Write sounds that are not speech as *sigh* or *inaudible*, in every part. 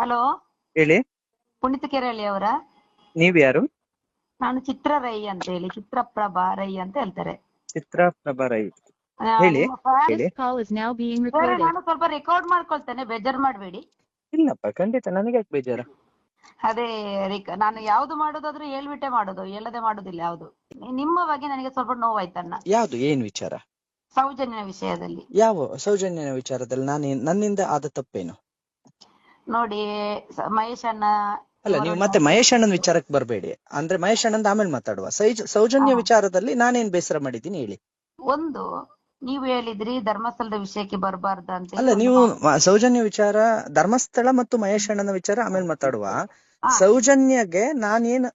Hello? ಹೇಳಿ. ಪುನೀತ್ ಕೆರಳಿ ಅವರ? ನೀವ್ ಯಾರು? ನಾನು ಚಿತ್ರ ರೈ ಅಂತ ಹೇಳಿ ಚಿತ್ರಪ್ರಭಾ ರೈ ಅಂತ ಹೇಳ್ತಾರೆ. ಚಿತ್ರ ಪ್ರಭಾ ರೈ. ಆ, ಹೇಳಿ. ನಿಮ್ಮ ಹೇಳಿ. Call is now being ಬೇರೆ recorded. ನಾನು ಸ್ವಲ್ಪ ರೆಕಾರ್ಡ್ ಮಾಡ್ಕೊಳ್ತೇನೆ ಬೇಜಾರ್ ಮಾಡಬೇಡಿ. ಇಲ್ಲಪ್ಪ ಖಂಡಿತ ನನಗೆ ಯಾಕೆ ಬೇಜಾರ? ಅದೇ ರಿಕ- ನಾನು ಯಾವ್ದು ಮಾಡೋದಾದ್ರೂ ಹೇಳ್ಬಿಟ್ಟೆ ಮಾಡೋದು ಹೇಳದೆ ಮಾಡೋದಿಲ್ಲ ಯಾವ್ದು. ನಿಮ್ಮ ಬಗ್ಗೆ ನನಗೆ ಸ್ವಲ್ಪ ನೋವಾಯ್ತಣ್ಣ ಯಾವ್ದು ಏನ್ ವಿಚಾರ? ಸೌಜನ್ಯ ವಿಷಯದಲ್ಲಿ. ಯಾವ ಸೌಜನ್ಯನ ವಿಚಾರದಲ್ಲಿ ನಾನು ನನ್ನಿಂದ ಆದ ತಪ್ಪೇನು? ನೋಡಿ ಮಹೇಶ್ ಅಣ್ಣ ಅಲ್ಲ ನೀವು ಮತ್ತೆ ಮಹೇಶ್ ಅಣ್ಣನ ವಿಚಾರಕ್ಕೆ ಬರಬೇಡಿ. ಅಂದ್ರೆ ಮಹೇಶ್ ಅಣ್ಣಂದ ಆಮೇಲೆ ಮಾತಾಡುವ. ಸೈಜ್ ಸೌಜನ್ಯ. ವಿಚಾರದಲ್ಲಿ ನಾನೇನ್ ಬೇಸರ ಮಾಡಿದ್ದೀನಿ ಹೇಳಿ. ಒಂದು ನೀವು ಹೇಳಿದ್ರಿ ಧರ್ಮಸ್ಥಳದ ವಿಷಯಕ್ಕೆ ಬರಬಾರ್ದ ಅಂತ ಅಲ್ಲ ನೀವು ಸೌಜನ್ಯ ವಿಚಾರ ಧರ್ಮಸ್ಥಳ ಮತ್ತು ಮಹೇಶ್ ಅಣ್ಣನ ವಿಚಾರ ಆಮೇಲೆ ಮಾತಾಡುವ. ಸೌಜನ್ಯಗೆ ನಾನೇನ್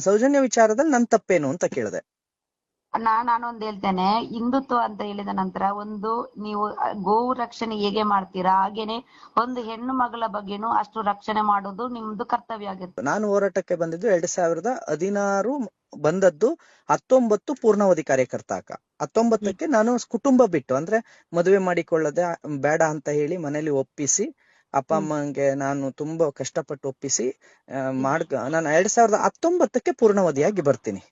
ಸೌಜನ್ಯ ವಿಚಾರದಲ್ಲಿ ನನ್ ತಪ್ಪೇನು ಅಂತ ಕೇಳಿದೆ. ನಾ ನಾನೊಂದ್ ಹೇಳ್ತೇನೆ. ಹಿಂದುತ್ವ ಅಂತ ಹೇಳಿದ ನಂತರ ಒಂದು ನೀವು ಗೋವು ರಕ್ಷಣೆ ಹೇಗೆ ಮಾಡ್ತೀರಾ? ಹಾಗೇನೆ ಒಂದು ಹೆಣ್ಣು ಮಗಳ ಬಗ್ಗೆನೂ ಅಷ್ಟು ರಕ್ಷಣೆ ಮಾಡೋದು ನಿಮ್ದು ಕರ್ತವ್ಯ ಆಗಿರ್ತದೆ ನಾನು ಹೋರಾಟಕ್ಕೆ ಬಂದಿದ್ದು ಎರಡ್ ಸಾವಿರದ ಹದಿನಾರು ಬಂದದ್ದು ಹತ್ತೊಂಬತ್ತು ಪೂರ್ಣಾವಧಿ ಕಾರ್ಯಕರ್ತಾಕ. ಹತ್ತೊಂಬತ್ತಕ್ಕೆ ನಾನು ಕುಟುಂಬ ಬಿಟ್ಟು ಅಂದ್ರೆ ಮದುವೆ ಮಾಡಿಕೊಳ್ಳದೆ ಬೇಡ ಅಂತ ಹೇಳಿ ಮನೇಲಿ ಒಪ್ಪಿಸಿ ಅಪ್ಪ ಅಮ್ಮಂಗೆ ನಾನು ತುಂಬಾ ಕಷ್ಟಪಟ್ಟು ಒಪ್ಪಿಸಿ ಆ, ಮಾಡ್ಕ ನಾನು ಎರಡ್ ಸಾವಿರದ ಹತ್ತೊಂಬತ್ತಕ್ಕೆ ಪೂರ್ಣಾವಧಿಯಾಗಿ ಬರ್ತೀನಿ.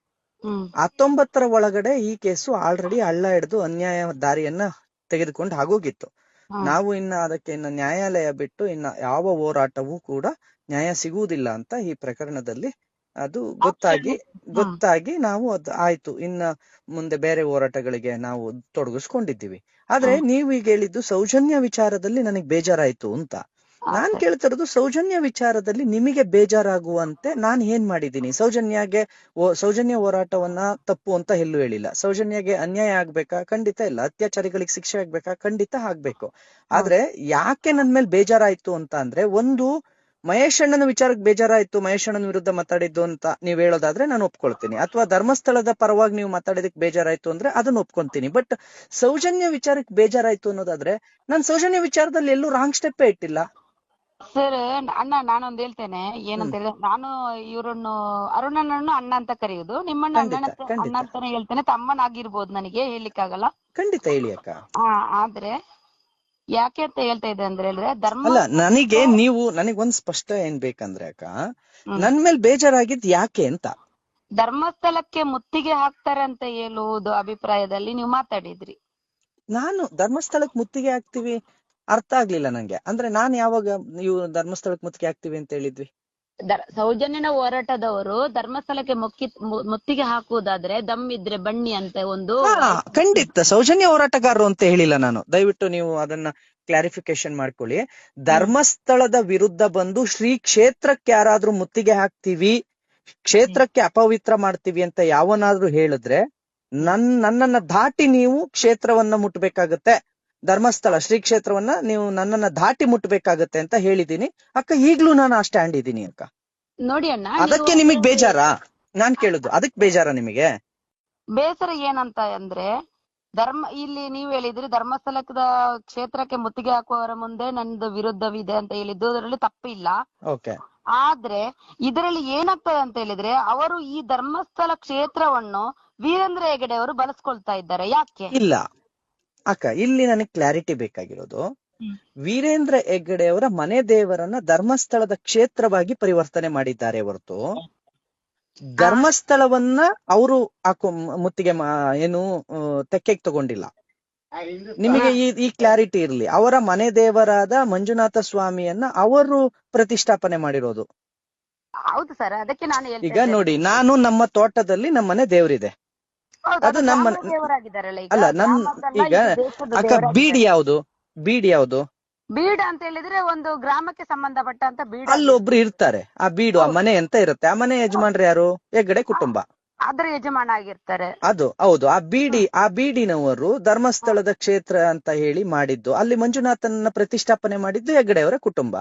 ಹತ್ತೊಂಬತ್ತರ ಒಳಗಡೆ ಈ ಕೇಸು ಆಲ್ರೆಡಿ ಹಳ್ಳ ಹಿಡಿದು ಅನ್ಯಾಯ ದಾರಿಯನ್ನ ತೆಗೆದುಕೊಂಡು ಆಗೋಗಿತ್ತು. ನಾವು ಇನ್ನ ಅದಕ್ಕೆ ಇನ್ನ ನ್ಯಾಯಾಲಯ ಬಿಟ್ಟು ಇನ್ನ ಯಾವ ಹೋರಾಟವೂ ಕೂಡ ನ್ಯಾಯ ಸಿಗುವುದಿಲ್ಲ ಅಂತ ಈ ಪ್ರಕರಣದಲ್ಲಿ ಅದು ಗೊತ್ತಾಗಿ ಗೊತ್ತಾಗಿ ನಾವು ಅದ್ ಆಯ್ತು. ಇನ್ನ ಮುಂದೆ ಬೇರೆ ಹೋರಾಟಗಳಿಗೆ ನಾವು ತೊಡಗಿಸ್ಕೊಂಡಿದ್ದೀವಿ. ಆದ್ರೆ. ನೀವು ಈಗ ಹೇಳಿದ್ದು ಸೌಜನ್ಯ ವಿಚಾರದಲ್ಲಿ ನನಗೆ ಬೇಜಾರಾಯ್ತು ಅಂತ. ನಾನ್. ಕೇಳ್ತಿರೋದು ಸೌಜನ್ಯ ವಿಚಾರದಲ್ಲಿ ನಿಮಗೆ ಬೇಜಾರಾಗುವಂತೆ ನಾನ್ ಏನ್ ಮಾಡಿದ್ದೀನಿ? ಸೌಜನ್ಯಗೆ ಸೌಜನ್ಯ ಹೋರಾಟವನ್ನ ತಪ್ಪು ಅಂತ ಎಲ್ಲೂ ಹೇಳಿಲ್ಲ. ಸೌಜನ್ಯಗೆ ಅನ್ಯಾಯ ಆಗ್ಬೇಕಾ? ಖಂಡಿತ ಇಲ್ಲ. ಅತ್ಯಾಚಾರಿಗಳಿಗೆ ಶಿಕ್ಷೆ ಆಗ್ಬೇಕಾ? ಖಂಡಿತ ಆಗ್ಬೇಕು. ಆದ್ರೆ ಯಾಕೆ ನನ್ ಮೇಲೆ ಬೇಜಾರಾಯ್ತು ಅಂತ ಅಂದ್ರೆ ಒಂದು ಮಹೇಶ್ ಅಣ್ಣನ ವಿಚಾರಕ್ಕೆ ಬೇಜಾರಾಯ್ತು ಮಹೇಶ್ ಅಣ್ಣನ ವಿರುದ್ಧ ಮಾತಾಡಿದ್ದು ಅಂತ ನೀವ್ ಹೇಳೋದಾದ್ರೆ ನಾನು ಒಪ್ಕೊಳ್ತೀನಿ. ಅಥವಾ ಧರ್ಮಸ್ಥಳದ ಪರವಾಗಿ ನೀವು ಮಾತಾಡಿದಕ್ಕೆ ಬೇಜಾರಾಯ್ತು ಅಂದ್ರೆ ಅದನ್ನ ಒಪ್ಕೊಂತೀನಿ. ಬಟ್ ಸೌಜನ್ಯ ವಿಚಾರಕ್ಕೆ ಬೇಜಾರಾಯ್ತು ಅನ್ನೋದಾದ್ರೆ ನಾನ್ ಸೌಜನ್ಯ ವಿಚಾರದಲ್ಲಿ ಎಲ್ಲೂ ರಾಂಗ್ ಸ್ಟೆಪ್ಪೇ ಇಟ್ಟಿಲ್ಲ. ಸರ್ ಅಣ್ಣ ನಾನೊಂದ್ ಹೇಳ್ತೇನೆ. ಏನಂತ ಹೇಳಿದ್ರೆ ನಾನು ಇವರನ್ನು ಅರುಣನನ್ನು ಅಣ್ಣ ಅಂತ ಕರೆಯುದು ನಿಮ್ಮನ್ನ ಅಣ್ಣ ಅಣ್ಣನ ಅಂತ- ಖಂಡಿತ. ಅಣ್ಣ ಅಂತಾನೆ ಹೇಳ್ತೇನೆ. ತಮ್ಮನಾಗಿರ್ಬೋದು ನನಗೆ ಹೇಳಿಕ್ಕಾಗಲ್ಲ ಖಂಡಿತ ಹೇಳಿ ಅಕ್ಕ. ಆ ಆದ್ರೆ ಯಾಕೆ ಅಂತ ಹೇಳ್ತಾ ಇದ್ದೆ ಅಂದ್ರೆ ಹೇಳಿದ್ರೆ ಧರ್ಮ ಅಲ್ಲ ನನಗೆ ನೀವು ನನಗೊಂದ್ ಸ್ಪಷ್ಟ ಏನ್ ಬೇಕಂದ್ರೆ ಅಕ್ಕ ಹ್ಮ್. ನನ್ ಮೇಲೆ ಬೇಜಾರಾಗಿದ್ ಯಾಕೆ ಅಂತ. ಧರ್ಮಸ್ಥಳಕ್ಕೆ ಮುತ್ತಿಗೆ ಹಾಕ್ತಾರೆ ಅಂತ ಹೇಳುವುದು ಅಭಿಪ್ರಾಯದಲ್ಲಿ ನೀವು ಮಾತಾಡಿದ್ರಿ. ನಾನು ಧರ್ಮಸ್ಥಳಕ್ಕೆ ಮುತ್ತಿಗೆ ಹಾಕ್ತಿವಿ ಅರ್ಥ ಆಗ್ಲಿಲ್ಲ ನಂಗೆ. ಅಂದ್ರೆ ನಾನ್ ಯಾವಾಗ ನೀವು ಧರ್ಮಸ್ಥಳಕ್ಕೆ ಮುತ್ತಿಗೆ ಹಾಕ್ತಿವಿ ಅಂತ ಹೇಳಿದ್ವಿ? ಸೌಜನ್ಯನ ಹೋರಾಟದವರು ಧರ್ಮಸ್ಥಳಕ್ಕೆ ಮುಕ್ಕಿ ಮುತ್ತಿಗೆ ಹಾಕುವುದಾದ್ರೆ ದಮ್ ಇದ್ರೆ ಬನ್ನಿ ಅಂತ ಒಂದು ಖಂಡಿತ. ಸೌಜನ್ಯ ಹೋರಾಟಗಾರರು ಅಂತ ಹೇಳಿಲ್ಲ ನಾನು. ದಯವಿಟ್ಟು ನೀವು ಅದನ್ನ ಕ್ಲಾರಿಫಿಕೇಶನ್ ಮಾಡ್ಕೊಳ್ಳಿ. ಧರ್ಮಸ್ಥಳದ ವಿರುದ್ಧ ಬಂದು ಶ್ರೀ ಕ್ಷೇತ್ರಕ್ಕೆ ಯಾರಾದ್ರೂ ಮುತ್ತಿಗೆ ಹಾಕ್ತಿವಿ ಕ್ಷೇತ್ರಕ್ಕೆ ಅಪವಿತ್ರ ಮಾಡ್ತೀವಿ ಅಂತ ಯಾವನಾದ್ರೂ ಹೇಳಿದ್ರೆ ನನ್ ನನ್ನನ್ನ ದಾಟಿ ನೀವು ಕ್ಷೇತ್ರವನ್ನ ಮುಟ್ಬೇಕಾಗತ್ತೆ. ಧರ್ಮಸ್ಥಳ ಶ್ರೀ ಕ್ಷೇತ್ರವನ್ನ ನೀವು ನನ್ನನ್ನ ದಾಟಿ ಮುಟ್ಬೇಕಾಗತ್ತೆ ಅಂತ ಹೇಳಿದೀನಿ. ಅಕ್ಕ ಈಗ್ಲೂ ನಾನು ಆ ಸ್ಟ್ಯಾಂಡ್ ಇದ್ದೀನಿ ಅಕ್ಕ. ನೋಡಿ ಅಣ್ಣ ಅದಕ್ಕೆ ನಿಮಗೆ ಬೇಜಾರಾ? ನಾನ್ ಕೇಳುದು ಅದಕ್ಕೆ ಬೇಜಾರ ನಿಮಗೆ? ಬೇಸರ ಏನಂತ ಅಂದ್ರೆ ಧರ್ಮ ಇಲ್ಲಿ ನೀವು ಹೇಳಿದ್ರಿ ಧರ್ಮಸ್ಥಳದ ಕ್ಷೇತ್ರಕ್ಕೆ ಮುತ್ತಿಗೆ ಹಾಕುವವರ ಮುಂದೆ ನಂದು ವಿರುದ್ಧವಿದೆ ಅಂತ ಹೇಳಿದ್ದು ಅದರಲ್ಲಿ ತಪ್ಪಿಲ್ಲ. ಓಕೆ. ಆದ್ರೆ ಇದರಲ್ಲಿ ಏನಾಗ್ತದೆ ಅಂತ ಹೇಳಿದ್ರೆ ಅವರು ಈ ಧರ್ಮಸ್ಥಳ ಕ್ಷೇತ್ರವನ್ನು ವೀರೇಂದ್ರ ಹೆಗಡೆ ಅವರು ಬಳಸ್ಕೊಳ್ತಾ ಇದ್ದಾರೆ. ಯಾಕೆ? ಇಲ್ಲ. ಅಕ್ಕ ಇಲ್ಲಿ ನನಗೆ ಕ್ಲಾರಿಟಿ ಬೇಕಾಗಿರೋದು. ವೀರೇಂದ್ರ ಹೆಗ್ಗಡೆ ಅವರ ಮನೆ ದೇವರನ್ನ ಧರ್ಮಸ್ಥಳದ ಕ್ಷೇತ್ರವಾಗಿ ಪರಿವರ್ತನೆ ಮಾಡಿದ್ದಾರೆ ಹೊರತು. ಧರ್ಮಸ್ಥಳವನ್ನ ಅವರು ಹಾಕೋ ಮುತ್ತಿಗೆ ಏನು ತೆಕ್ಕೆಗೆ ತಗೊಂಡಿಲ್ಲ. ನಿಮಗೆ ಈ ಈ ಕ್ಲಾರಿಟಿ ಇರ್ಲಿ. ಅವರ ಮನೆ ದೇವರಾದ ಮಂಜುನಾಥ ಸ್ವಾಮಿಯನ್ನ ಅವರು ಪ್ರತಿಷ್ಠಾಪನೆ ಮಾಡಿರೋದು. ಹೌದು ಸರ್ ಅದಕ್ಕೆ ನಾನು ಈಗ ನೋಡಿ ನಾನು ನಮ್ಮ ತೋಟದಲ್ಲಿ ನಮ್ಮ ಮನೆ ದೇವರಿದೆ. ಅದು ನಮ್ಮ- ಅಲ್ಲ ನಮ್ ಈಗ ಅಕ್ಕ. ಬೀಡ್ ಯಾವುದು? ಬೀಡ್ ಯಾವುದು? ಬೀಡ್ ಅಂತ ಹೇಳಿದ್ರೆ ಒಂದು ಗ್ರಾಮಕ್ಕೆ ಸಂಬಂಧಪಟ್ಟಂತ ಬೀಡ್ ಅಲ್ಲೊಬ್ರು ಇರ್ತಾರೆ. ಆ ಬೀಡು ಆ ಮನೆ ಅಂತ ಇರುತ್ತೆ. ಆ ಮನೆ ಯಜಮಾನ್ರು ಯಾರು? ಹೆಗ್ಗಡೆ ಕುಟುಂಬ. ಅದ್ರ ಯಜಮಾನ ಆಗಿರ್ತಾರೆ. ಅದು ಹೌದು. ಆ ಬೀಡಿ ಆ ಬೀಡಿನವರು ಧರ್ಮಸ್ಥಳದ ಕ್ಷೇತ್ರ ಅಂತ ಹೇಳಿ ಮಾಡಿದ್ದು. ಅಲ್ಲಿ ಮಂಜುನಾಥನ ಪ್ರತಿಷ್ಠಾಪನೆ ಮಾಡಿದ್ದು ಹೆಗ್ಗಡೆಯವರ ಕುಟುಂಬ.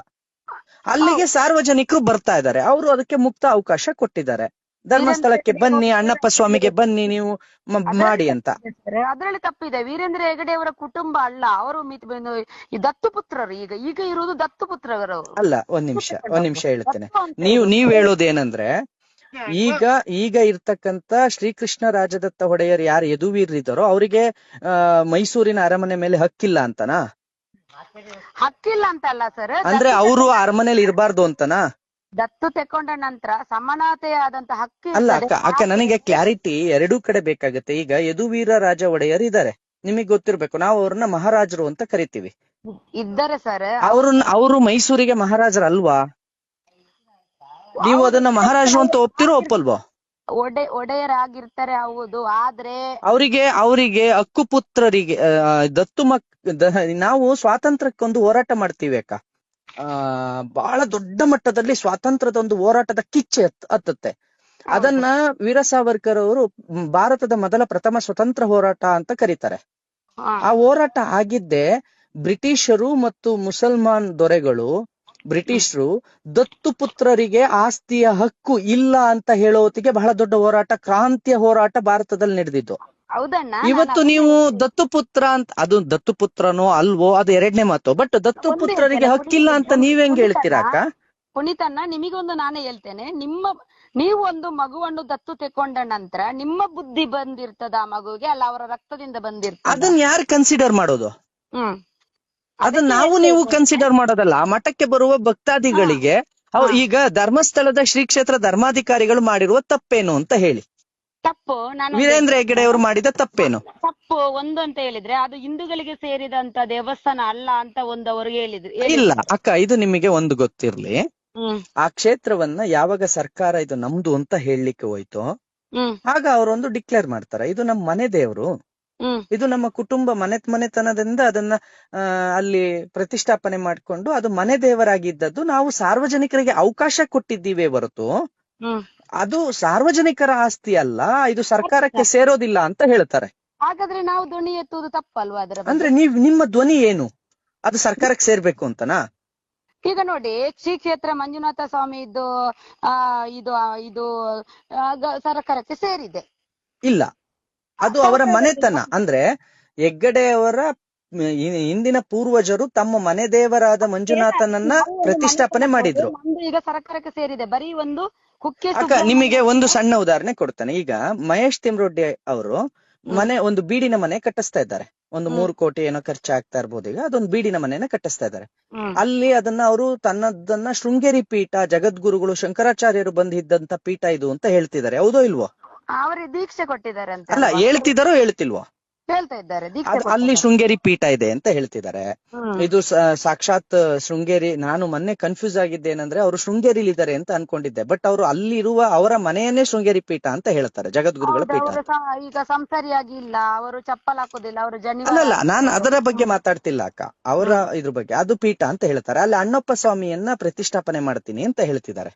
ಅಲ್ಲಿಗೆ ಸಾರ್ವಜನಿಕರು ಬರ್ತಾ ಇದ್ದಾರೆ. ಅವರು ಅದಕ್ಕೆ ಮುಕ್ತ ಅವಕಾಶ ಕೊಟ್ಟಿದ್ದಾರೆ. ಧರ್ಮಸ್ಥಳಕ್ಕೆ ಬನ್ನಿ ಅಣ್ಣಪ್ಪ ಸ್ವಾಮಿಗೆ ಬನ್ನಿ ನೀವು ಮಾಡಿ ಅಂತ. ಅದರಲ್ಲಿ ತಪ್ಪಿದೆ. ವೀರೇಂದ್ರ ಹೆಗಡೆ ಅವರ ಕುಟುಂಬ ಅಲ್ಲ ಅವರು ಮಿತ್ ಪುತ್ರರು ಈ ದತ್ತುಪುತ್ರರು ಈಗ ಈಗ ಇರುವುದು ದತ್ತುಪುತ್ರರು ಅಲ್ಲ ಒಂದ್ ನಿಮಿಷ ಒಂದ್ ನಿಮಿಷ ಹೇಳ್ತೇನೆ. ದತ್ತು ನೀವು. ನೀವ್ ಹೇಳೋದೇನಂದ್ರೆ ಈಗ ಈಗ ಇರ್ತಕ್ಕಂತ ಶ್ರೀಕೃಷ್ಣ ರಾಜದತ್ತ ಒಡೆಯರ್ ಯಾರು ಯದುವೀರಿದ್ದಾರೋ ಅವರಿಗೆ ಮೈಸೂರಿನ ಅರಮನೆ ಮೇಲೆ ಹಕ್ಕಿಲ್ಲ ಅಂತನಾ? ಹಕ್ಕಿಲ್ಲ ಅಂತಲ್ಲ ಸರ್. ಅಂದ್ರೆ ಅವರು ಅರಮನೆಯಲ್ಲಿ ಇರಬಾರ್ದು ಅಂತನಾ? ದತ್ತು ತೆಕೊಂಡ ನಂತರ ಸಮಾನತೆಯಾದಂತ ಹಕ್ಕು ಅಲ್ಲ. ಅಕ್ಕ ಅಕ್ಕ ನನಗೆ ಕ್ಲಾರಿಟಿ ಎರಡೂ ಕಡೆ ಬೇಕಾಗುತ್ತೆ. ಈಗ ಯದುವೀರ ರಾಜ ಒಡೆಯರ್ ಇದ್ದಾರೆ ನಿಮಗೆ ಗೊತ್ತಿರ್ಬೇಕು ನಾವು ಅವ್ರನ್ನ ಮಹಾರಾಜರು ಅಂತ ಕರಿತೀವಿ. ಇದ್ದಾರೆ ಸರ್. ಅವ್ರನ್ನ ಅವರು ಮೈಸೂರಿಗೆ ಮಹಾರಾಜರಲ್ವಾ? ನೀವು ಅದನ್ನ ಮಹಾರಾಜರು ಅಂತ ಒಪ್ತಿರೋ ಒಪ್ಪಲ್ವೋ? ಒಡೆ ಒಡೆಯರಾಗಿರ್ತಾರೆ ಹೌದು. ಆದ್ರೆ ಅವರಿಗೆ ಅವರಿಗೆ ಹಕ್ಕುಪುತ್ರರಿಗೆ ಆ, ದತ್ತು ಮಕ್ ದ- ನಾವು ಸ್ವಾತಂತ್ರ್ಯಕ್ಕೊಂದು ಹೋರಾಟ ಮಾಡ್ತೀವಿ ಅಕ್ಕ. ಆ ಬಹಳ ದೊಡ್ಡ ಮಟ್ಟದಲ್ಲಿ ಸ್ವಾತಂತ್ರ್ಯದ ಒಂದು ಹೋರಾಟದ ಕಿಚ್ಚೆ ಹತ್ತತ್ತೆ. ಅದನ್ನ ವೀರ ಸಾವರ್ಕರ್ ಅವರು ಭಾರತದ ಮೊದಲ ಪ್ರಥಮ ಸ್ವತಂತ್ರ ಹೋರಾಟ ಅಂತ ಕರೀತಾರೆ. ಆ ಹೋರಾಟ ಆಗಿದ್ದೆ ಬ್ರಿಟಿಷರು ಮತ್ತು ಮುಸಲ್ಮಾನ್ ದೊರೆಗಳು ಬ್ರಿಟಿಷರು ದತ್ತು ಪುತ್ರರಿಗೆ ಆಸ್ತಿಯ ಹಕ್ಕು ಇಲ್ಲ ಅಂತ ಹೇಳೋತಿಗೆ ಬಹಳ ದೊಡ್ಡ ಹೋರಾಟ ಕ್ರಾಂತಿಯ ಹೋರಾಟ ಭಾರತದಲ್ಲಿ ನಡೆದಿದ್ದು. ಇವತ್ತು ನೀವು ದತ್ತುಪುತ್ರ ಅಂತ ಅದು ದತ್ತುಪುತ್ರನೋ ಅಲ್ವೋ ಅದು ಎರಡನೇ ಮಾತು. ಬಟ್ ದತ್ತುಪುತ್ರರಿಗೆ ಪುತ್ರರಿಗೆ ಹಕ್ಕಿಲ್ಲ ಅಂತ ನೀವ್ ಹೆಂಗ್ ಹೇಳ್ತೀರಾ ಅಕ್ಕ? ಪುನೀತಣ್ಣ ನಿಮಗೊಂದು ನಾನೇ ಹೇಳ್ತೇನೆ. ನಿಮ್ಮ ನೀವು ಒಂದು ಮಗುವನ್ನು ದತ್ತು ತೆಕೊಂಡ ನಂತರ ನಿಮ್ಮ ಬುದ್ಧಿ ಬಂದಿರ್ತದ ಆ ಮಗುಗೆ ಅಲ್ಲ ಅವರ ರಕ್ತದಿಂದ ಬಂದಿರ್ತದೆ? ಅದನ್ನ ಯಾರು ಕನ್ಸಿಡರ್ ಮಾಡೋದು? ಹ್ಮ್. ಅದನ್ನ ನಾವು ನೀವು ಕನ್ಸಿಡರ್ ಮಾಡೋದಲ್ಲ. ಆ ಮಠಕ್ಕೆ ಬರುವ ಭಕ್ತಾದಿಗಳಿಗೆ ಈಗ ಧರ್ಮಸ್ಥಳದ ಶ್ರೀ ಕ್ಷೇತ್ರ ಧರ್ಮಾಧಿಕಾರಿಗಳು ಮಾಡಿರುವ ತಪ್ಪೇನು ಅಂತ ಹೇಳಿ. ತಪ್ಪು. ನಾನು ವೀರೇಂದ್ರ ಹೆಗ್ಗಡೆ ಅವರು ಮಾಡಿದ ತಪ್ಪೇನು? ತಪ್ಪು. ಒಂದು ಅಂತ ಹೇಳಿದ್ರೆ ಅದು ಹಿಂದೂಗಳಿಗೆ ಸೇರಿದಂತ ದೇವಸ್ಥಾನ ಅಲ್ಲ ಅಂತ ಒಂದು ಅವರು ಹೇಳಿದ್ರು. ಇಲ್ಲ ಅಕ್ಕ ಇದು ನಿಮಗೆ ಒಂದು ಗೊತ್ತಿರ್ಲಿ. ಆ ಕ್ಷೇತ್ರವನ್ನ ಯಾವಾಗ ಸರ್ಕಾರ ಇದು ನಮ್ದು ಅಂತ ಹೇಳಲಿಕ್ಕೆ ಹೋಯ್ತು ಆಗ ಅವರೊಂದು ಡಿಕ್ಲೇರ್ ಮಾಡ್ತಾರೆ. ಇದು ನಮ್ಮ ಮನೆ ದೇವರು. ಇದು ನಮ್ಮ ಕುಟುಂಬ ಮನೆ ಮನೆತನದಿಂದ ಅದನ್ನ ಅಲ್ಲಿ ಪ್ರತಿಷ್ಠಾಪನೆ ಮಾಡ್ಕೊಂಡು ಅದು ಮನೆ ದೇವರಾಗಿದ್ದದ್ದು ನಾವು ಸಾರ್ವಜನಿಕರಿಗೆ ಅವಕಾಶ ಕೊಟ್ಟಿದ್ದೀವಿ ಹೊರತು ಅದು ಸಾರ್ವಜನಿಕರ ಆಸ್ತಿ ಅಲ್ಲ ಇದು ಸರ್ಕಾರಕ್ಕೆ ಸೇರೋದಿಲ್ಲ ಅಂತ ಹೇಳ್ತಾರೆ. ಹಾಗಾದ್ರೆ ನಾವು ಧ್ವನಿ ಎತ್ತುವುದು ತಪ್ಪಲ್ವಾ ಅದರ ಬಗ್ಗೆ? ಅಂದ್ರೆ ನೀವ್ ನಿಮ್ಮ ಧ್ವನಿ ಏನು? ಅದು ಸರ್ಕಾರಕ್ಕೆ ಸೇರ್ಬೇಕು ಅಂತನಾ? ಈಗ ನೋಡಿ ಶ್ರೀ ಕ್ಷೇತ್ರ ಮಂಜುನಾಥ ಸ್ವಾಮಿ ಇದು ಆ ಇದು ಆ, ಇದು ಆ, ಗ- ಸರ್ಕಾರಕ್ಕೆ ಸೇರಿದೆ. ಇಲ್ಲ. ಅದು ಅವರ ಮನೆತನ. ಅಂದ್ರೆ ಹೆಗ್ಗಡೆಯವರ ಹಿಂದಿನ ಪೂರ್ವಜರು ತಮ್ಮ ಮನೆ ದೇವರಾದ ಮಂಜುನಾಥನನ್ನ ಪ್ರತಿಷ್ಠಾಪನೆ ಮಾಡಿದ್ರು. ನಮ್ದು ಈಗ ಸರ್ಕಾರಕ್ಕೆ ಸೇರಿದೆ. ಬರೀ ಒಂದು ಕುಕ್ಕೆ ಅಕ್ಕ ನಿಮಗೆ ಒಂದು ಸಣ್ಣ ಉದಾಹರಣೆ ಕೊಡ್ತಾನೆ. ಈಗ ಮಹೇಶ್ ತಿಮ್ರೊಡ್ಡಿ ಅವರು ಮನೆ ಒಂದು ಬೀಡಿನ ಮನೆ ಕಟ್ಟಿಸ್ತಾ ಇದ್ದಾರೆ. ಒಂದು. ಮೂರು ಕೋಟಿ ಏನೋ ಖರ್ಚಾಗ್ತಾ ಇರ್ಬೋದು ಈಗ. ಅದೊಂದು ಬೀಡಿನ ಮನೆನ ಕಟ್ಟಿಸ್ತಾ ಇದ್ದಾರೆ. ಅಲ್ಲಿ ಅದನ್ನ ಅವರು ತನ್ನದನ್ನ ಶೃಂಗೇರಿ ಪೀಠ ಜಗದ್ಗುರುಗಳು ಶಂಕರಾಚಾರ್ಯರು ಬಂದಿದ್ದಂತ ಪೀಠ ಇದು ಅಂತ ಹೇಳ್ತಿದ್ದಾರೆ. ಹೌದೋ ಇಲ್ವೋ? ಅವರಿಗೆ ದೀಕ್ಷೆ ಕೊಟ್ಟಿದ್ದಾರೆ ಅಲ್ಲ? ಹೇಳ್ತಿದಾರೋ ಹೇಳ್ತಿಲ್ವೋ? ಹೇಳ್ತಾ ಇದ್ದಾರೆ ಅದು ಅಲ್ಲಿ ಶೃಂಗೇರಿ ಪೀಠ ಇದೆ ಅಂತ ಹೇಳ್ತಿದ್ದಾರೆ. ಇದು ಸಾಕ್ಷಾತ್ ಶೃಂಗೇರಿ ನಾನು ಮೊನ್ನೆ ಕನ್ಫ್ಯೂಸ್ ಆಗಿದ್ದೆ ಏನಂದ್ರೆ ಅವರು ಶೃಂಗೇರಿಲಿ ಇದ್ದಾರೆ ಅಂತ ಅನ್ಕೊಂಡಿದ್ದೆ. ಬಟ್ ಅವರು ಅಲ್ಲಿರುವ ಅವರ ಮನೆಯನ್ನೇ ಶೃಂಗೇರಿ ಪೀಠ ಅಂತ ಹೇಳ್ತಾರೆ ಜಗದ್ಗುರುಗಳ ಪೀಠ ಈಗ ಸಂಸಾರಿಯಾಗಿ ಇಲ್ಲ ಅವರು ಚಪ್ಪಲ್ ಹಾಕೋದಿಲ್ಲ ಅವರು ಅಲ್ಲಲ್ಲ ನಾನು ಅದರ ಬಗ್ಗೆ ಮಾತಾಡ್ತಿಲ್ಲ ಅಕ್ಕ. ಅವರ ಇದ್ರ ಬಗ್ಗೆ ಅದು ಪೀಠ ಅಂತ ಹೇಳ್ತಾರೆ. ಅಲ್ಲಿ ಅಣ್ಣಪ್ಪ ಸ್ವಾಮಿಯನ್ನ ಪ್ರತಿಷ್ಠಾಪನೆ ಮಾಡ್ತೀನಿ ಅಂತ ಹೇಳ್ತಿದ್ದಾರೆ.